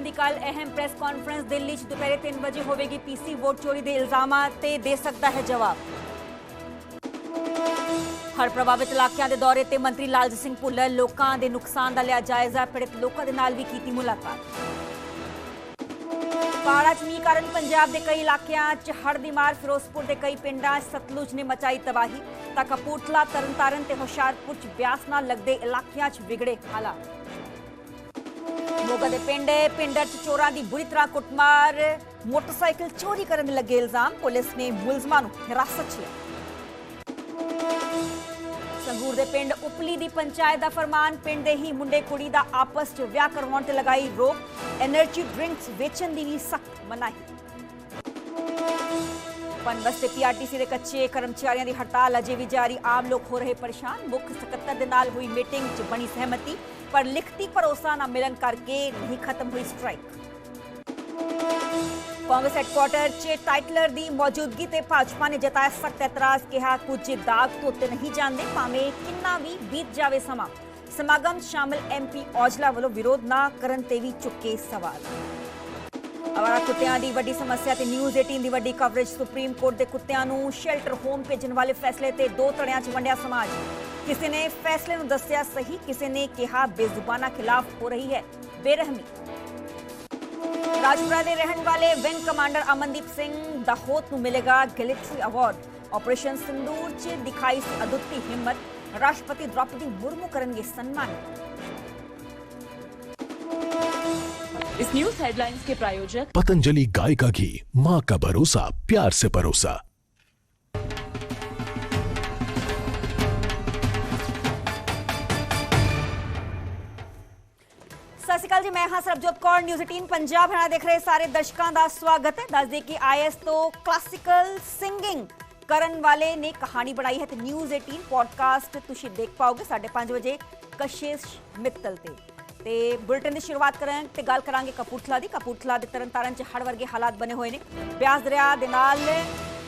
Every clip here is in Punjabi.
ਕਮਿਸ਼ਨ ਦੀ ਕੱਲ ਅਹਿਮ ਪ੍ਰੈਸ ਕਾਨਫਰੰਸ ਦਿੱਲੀ 'ਚ ਦੁਪਹਿਰੇ 3 ਵਜੇ ਹੋਵੇਗੀ ਪੀਸੀ ਵੋਟ ਚੋਰੀ ਦੇ ਇਲਜ਼ਾਮਾਂ ਤੇ ਦੇ ਸਕਦਾ ਹੈ ਜਵਾਬ। ਹੜ ਪ੍ਰਭਾਵਿਤ ਇਲਾਕਿਆਂ ਦੇ ਦੌਰੇ ਤੇ ਮੰਤਰੀ ਲਾਲਜੀਤ ਸਿੰਘ ਭੁੱਲਰ ਲੋਕਾਂ ਦੇ ਨੁਕਸਾਨ ਦਾ ਲਿਆ ਜਾਇਜ਼ਾ, ਪੀੜਤ ਲੋਕਾਂ ਦੇ ਨਾਲ ਵੀ ਕੀਤੀ ਮੁਲਾਕਾਤ। ਪਾੜਾ ਚ ਮੀਂਹ ਕਾਰਨ ਪੰਜਾਬ ਦੇ ਕਈ ਇਲਾਕਿਆਂ 'ਚ ਹੜ੍ਹ ਦੀ ਮਾਰ, ਫਿਰੋਜ਼ਪੁਰ ਦੇ ਕਈ ਪਿੰਡਾਂ 'ਚ ਸਤਲੁਜ ਨੇ ਮਚਾਈ ਤਬਾਹੀ ਤਾਂ ਕਪੂਰਥਲਾ, ਤਰਨਤਾਰਨ ਤੇ ਹੁਸ਼ਿਆਰਪੁਰ 'ਚ ਬਿਆਸ ਨਾਲ ਲੱਗਦੇ ਇਲਾਕਿਆਂ 'ਚ ਵਿਗੜੇ ਹਾਲਾਤ। ਮੋਗਾ ਦੇ ਪਿੰਡ ਪਿੰਡਰ ਚ ਚੋਰਾਂ ਦੀ ਬੁਰੀ ਤਰ੍ਹਾਂ ਕੁੱਟਮਾਰ, ਮੋਟਰਸਾਈਕਲ ਚੋਰੀ ਕਰਨ ਦੇ ਲੱਗੇ ਇਲਜ਼ਾਮ, ਪੁਲਿਸ ਨੇ ਮੁਲਜ਼ਮਾਂ ਨੂੰ ਹਿਰਾਸਤ 'ਚ ਲਿਆ। ਸੰਗੂਰ ਦੇ ਪਿੰਡ ਉਪਲੀ ਦੀ ਪੰਚਾਇਤ ਦਾ ਫਰਮਾਨ, ਪਿੰਡ ਦੇ ਹੀ ਮੁੰਡੇ ਕੁੜੀ ਦਾ ਆਪਸ 'ਚ ਵਿਆਹ ਕਰਵਾਉਣ ਤੇ ਲਗਾਈ ਰੋਕ એનર્ਜੀ ਡਰਿੰਕਸ ਵੇਚਣ ਦੀ ਵੀ ਸਖਤ ਮਨਾਹੀ। ਪਨਬਸ ਪੀਆਰਟੀਸੀ ਦੇ ਕੱਚੇ ਕਰਮਚਾਰੀਆਂ ਦੀ ਹੜਤਾਲ, ਅਜੇ ਵੀ ਜਾਰੀ, ਆਮ ਲੋਕ ਹੋ ਰਹੇ ਪਰੇਸ਼ਾਨ, ਮੁੱਖ ਸਕੱਤਰ ਦੇ ਨਾਲ ਹੋਈ ਮੀਟਿੰਗ 'ਚ ਬਣੀ ਸਹਿਮਤੀ। ਪਰ ਲਿਖਤੀ ਭਰੋਸਾ ਨਾ ਮਿਲਣ ਕਰਕੇ ਨਹੀਂ ਖਤਮ ਹੋਈ ਸਟ੍ਰਾਈਕ। ਕਾਂਗਰਸ ਹੈਡਕੁਆਟਰ 'ਚ ਟਾਈਟਲਰ ਦੀ ਮੌਜੂਦਗੀ ਤੇ ਭਾਜਪਾ ਨੇ ਜਤਾਇਆ ਸਖਤ ਇਤਰਾਜ਼, ਕਿਹਾ ਕੁਝ ਦਾਗ ਧੋਤੇ ਨਹੀਂ ਜਾਂਦੇ, ਭਾਵੇਂ ਕਿੰਨਾ ਵੀ ਬੀਤ ਜਾਵੇ ਸਮਾਂ। ਸਮਾਗਮ 'ਚ ਸ਼ਾਮਲ ਐਮਪੀ ਔਜਲਾ ਵੱਲੋਂ ਵਿਰੋਧ ਨਾ ਕਰਨ ਤੇ ਵੀ ਚੁੱਕੇ ਸਵਾਲ। ਅਵਾਰਾ ਕੁੱਤਿਆਂ ਦੀ ਵੱਡੀ ਸਮੱਸਿਆ ਤੇ ਨਿਊਜ਼ 18 ਦੀ ਵੱਡੀ ਕਵਰੇਜ ਸੁਪਰੀਮ ਕੋਰਟ ਦੇ ਕੁੱਤਿਆਂ ਨੂੰ ਸ਼ੈਲਟਰ ਹੋਮ ਭੇਜਣ ਵਾਲੇ ਫੈਸਲੇ ਤੇ ਦੋ ਧੜਿਆਂ 'ਚ ਵੰਡਿਆ ਸਮਾਜ। ਕਿਸੇ ਨੇ ਫੈਸਲੇ ਨੂੰ ਦੱਸਿਆ ਸਹੀ ਕਿਸੇ ਨੇ ਕਿਹਾ ਬੇਜ਼ੁਬਾਨਾ ਖਿਲਾਫ ਹੋ ਰਹੀ ਹੈ ਬੇਰਹਿਮੀ ਰਾਜਪੁਰਾ ਦੇ ਰਹਿਣ ਵਾਲੇ ਵਿੰਗ ਕਮਾਂਡਰ ਅਮਨਦੀਪ ਸਿੰਘ ਦਾਹੋਤ ਨੂੰ ਮਿਲੇਗਾ ਗਿਲਿਟਰੀ ਅਵਾਰਡ ਆਪਰੇਸ਼ਨ ਸਿੰਦੂਰ 'ਚ ਦਿਖਾਈ ਸੀ ਅਦੁੱਤੀ ਹਿੰਮਤ ਰਾਸ਼ਟਰਪਤੀ ਦ੍ਰੌਪਦੀ ਮੁਰਮੂ ਕਰਨਗੇ ਸਨਮਾਨ इस न्यूज हेडलाइंस के प्रायोजक पतंजलि गाय का घी माँ का भरोसा प्यार से परोसा ਅਕਾਲ ਜੀ, ਮੈਂ ਹਾਂ ਸਰਬਜੋਤ ਕੌਰ ਨਿਊਜ਼ 18 ਪੰਜਾਬ ਹਣਾ ਦੇਖ ਰਹੇ ਸਾਰੇ ਦਰਸ਼ਕਾਂ ਦਾ ਸਵਾਗਤ ਹੈ। ਦੱਸ ਦਈਏ ਕਿ ਆਈਐਸ ਤੋਂ ਕਲਾਸਿਕਲ ਸਿੰਗਿੰਗ ਕਰਨ ਵਾਲੇ ਨੇ ਕਹਾਣੀ ਬਣਾਈ ਹੈ ਤੇ ਨਿਊਜ਼ 18 ਪੋਡਕਾਸਟ ਤੁਸੀਂ ਦੇਖ ਪਾਓਗੇ 5:30 ਵਜੇ ਕਸ਼ੇਸ਼ ਮਿੱਤਲ ਤੇ। ਤੇ ਬੁਲਟਨ ਦੀ ਸ਼ੁਰੂਆਤ ਕਰਾਂ ਤੇ ਗੱਲ ਕਰਾਂਗੇ ਕਪੂਰਥਲਾ ਦੀ। ਕਪੂਰਥਲਾ ਦੇ ਤਰਨਤਾਰਨ ਚ ਹੜ ਵਰਗੇ ਹਾਲਾਤ ਬਣੇ ਹੋਏ ਨੇ। ਬਿਆਸ ਦਰਿਆ ਦੇ ਨਾਲ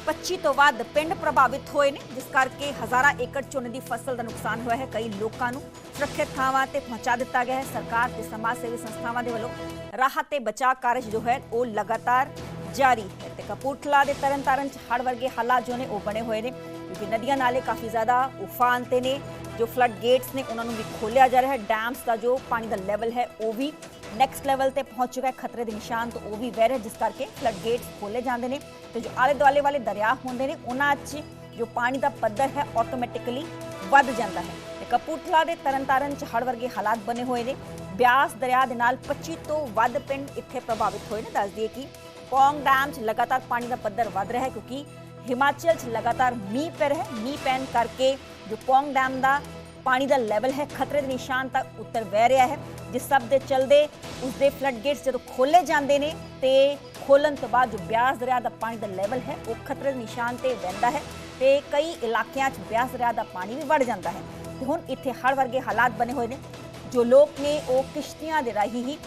25 ਤੋਂ ਵੱਧ ਪਿੰਡ ਪ੍ਰਭਾਵਿਤ ਹੋਏ ਨੇ, ਜਿਸ ਕਰਕੇ ਹਜ਼ਾਰਾਂ ਏਕੜ ਝੋਨੇ ਦੀ ਫਸਲ ਦਾ ਨੁਕਸਾਨ ਹੋਇਆ ਹੈ। ਕਈ ਲੋਕਾਂ ਨੂੰ ਸੁਰੱਖਿਅਤ ਥਾਵਾਂ ਤੇ ਪਹੁੰਚਾ ਦਿੱਤਾ ਗਿਆ ਹੈ। ਸਰਕਾਰ ਤੇ ਸਮਾਜ ਸੇਵੀ ਸੰਸਥਾਵਾਂ ਦੇ ਵੱਲੋਂ ਰਾਹਤ ਤੇ ਬਚਾਅ ਕਾਰਜ ਜੋ ਹੈ, ਉਹ ਲਗਾਤਾਰ ਜਾਰੀ ਹੈ ਤੇ ਕਪੂਰਥਲਾ ਦੇ ਤਰਨਤਾਰਨ ਚ ਹੜ ਵਰਗੇ ਹਾਲਾਤ ਜੋ ਨੇ, ਉਹ ਬਣੇ ਹੋਏ ਨੇ। ਕਿਉਂਕਿ ਨਦੀਆਂ ਨਾਲੇ ਕਾਫੀ ਜ਼ਿਆਦਾ ਉਫਾਨ ਤੇ ਨੇ, ਜੋ ਫਲੱਡ ਗੇਟਸ ਨੇ, ਉਹਨਾਂ ਨੂੰ ਵੀ ਖੋਲਿਆ ਜਾ ਰਿਹਾ ਹੈ। ਡੈਮਸ ਦਾ ਜੋ ਪਾਣੀ ਦਾ ਲੈਵਲ ਹੈ, ਉਹ ਵੀ ਨੈਕਸਟ ਲੈਵਲ ਤੇ ਪਹੁੰਚ ਚੁੱਕਾ ਹੈ ਖਤਰੇ ਦੇ ਨਿਸ਼ਾਨ, ਤੋਂ ਉਹ ਵੀ ਵਹਿ ਰਿਹਾ ਜਿਸ ਕਰਕੇ ਫਲੱਡ ਗੇਟਸ ਖੋਲੇ ਜਾਂਦੇ ਨੇ। ਤੇ ਜੋ ਆਲੇ ਦੁਆਲੇ ਵਾਲੇ ਦਰਿਆ ਹੁੰਦੇ ਨੇ, ਉਹਨਾਂ 'ਚ ਜੋ ਪਾਣੀ ਦਾ ਪੱਧਰ ਹੈ ਆਟੋਮੈਟਿਕਲੀ ਵੱਧ ਜਾਂਦਾ ਹੈ। ਤੇ ਕਪੂਰਥਲਾ ਦੇ ਤਰਨਤਾਰਨ 'ਚ ਹੜ ਵਰਗੇ ਹਾਲਾਤ ਬਣੇ ਹੋਏ ਨੇ। ਬਿਆਸ ਦਰਿਆ ਦੇ ਨਾਲ 25 ਤੋਂ ਵੱਧ ਪਿੰਡ ਇੱਥੇ ਪ੍ਰਭਾਵਿਤ ਹੋਏ ਨੇ। ਦੱਸ ਦਈਏ ਕਿ ਪੌਂਗ ਡੈਮ 'ਚ ਲਗਾਤਾਰ ਪਾਣੀ ਦਾ ਪੱਧਰ ਵੱਧ ਰਿਹਾ ਹੈ, ਕਿਉਂਕਿ ਹਿਮਾਚਲ 'ਚ ਲਗਾਤਾਰ ਮੀਂਹ ਪੈ ਰਿਹਾ ਹੈ। ਮੀਂਹ ਪੈਣ ਕਰਕੇ ਜੋ ਪੌਂਗ ਡੈਮ ਦਾ ਪਾਣੀ ਦਾ ਲੈਵਲ ਹੈ, ਖਤਰੇ ਦੇ ਨਿਸ਼ਾਨ ਤੱਕ ਉੱਤਰ ਵਹਿ ਰਿਹਾ ਹੈ। ਜਿਸ ਸਭ ਦੇ ਚਲਦੇ ਉਸ ਦੇ ਫਲੱਡ ਗੇਟਸ ਜਦੋਂ ਖੋਲੇ ਜਾਂਦੇ ਨੇ ਤੇ ਖੋਲਣ ਤੋਂ ਬਾਅਦ ਜੋ ਬਿਆਸ ਦਰਿਆ ਦਾ ਪਾਣੀ ਦਾ ਲੈਵਲ ਹੈ, ਉਹ ਖਤਰੇ ਦੇ ਨਿਸ਼ਾਨ ਤੇ ਵਹਿੰਦਾ ਹੈ ਤੇ ਕਈ ਇਲਾਕਿਆਂ 'ਚ ਬਿਆਸ ਦਰਿਆ ਦਾ ਪਾਣੀ ਵੀ ਵੱਧ ਜਾਂਦਾ ਹੈ। ਤੇ ਹੁਣ ਇੱਥੇ ਹਰ ਵਰਗੇ ਹਾਲਾਤ ਬਣੇ ਹੋਏ ਨੇ, ਜੋ ਲੋਕ ਨੇ ਉਹ ਕਿਸ਼ਤੀਆਂ ਦੇ ਰਾਹੀਂ ਹੀ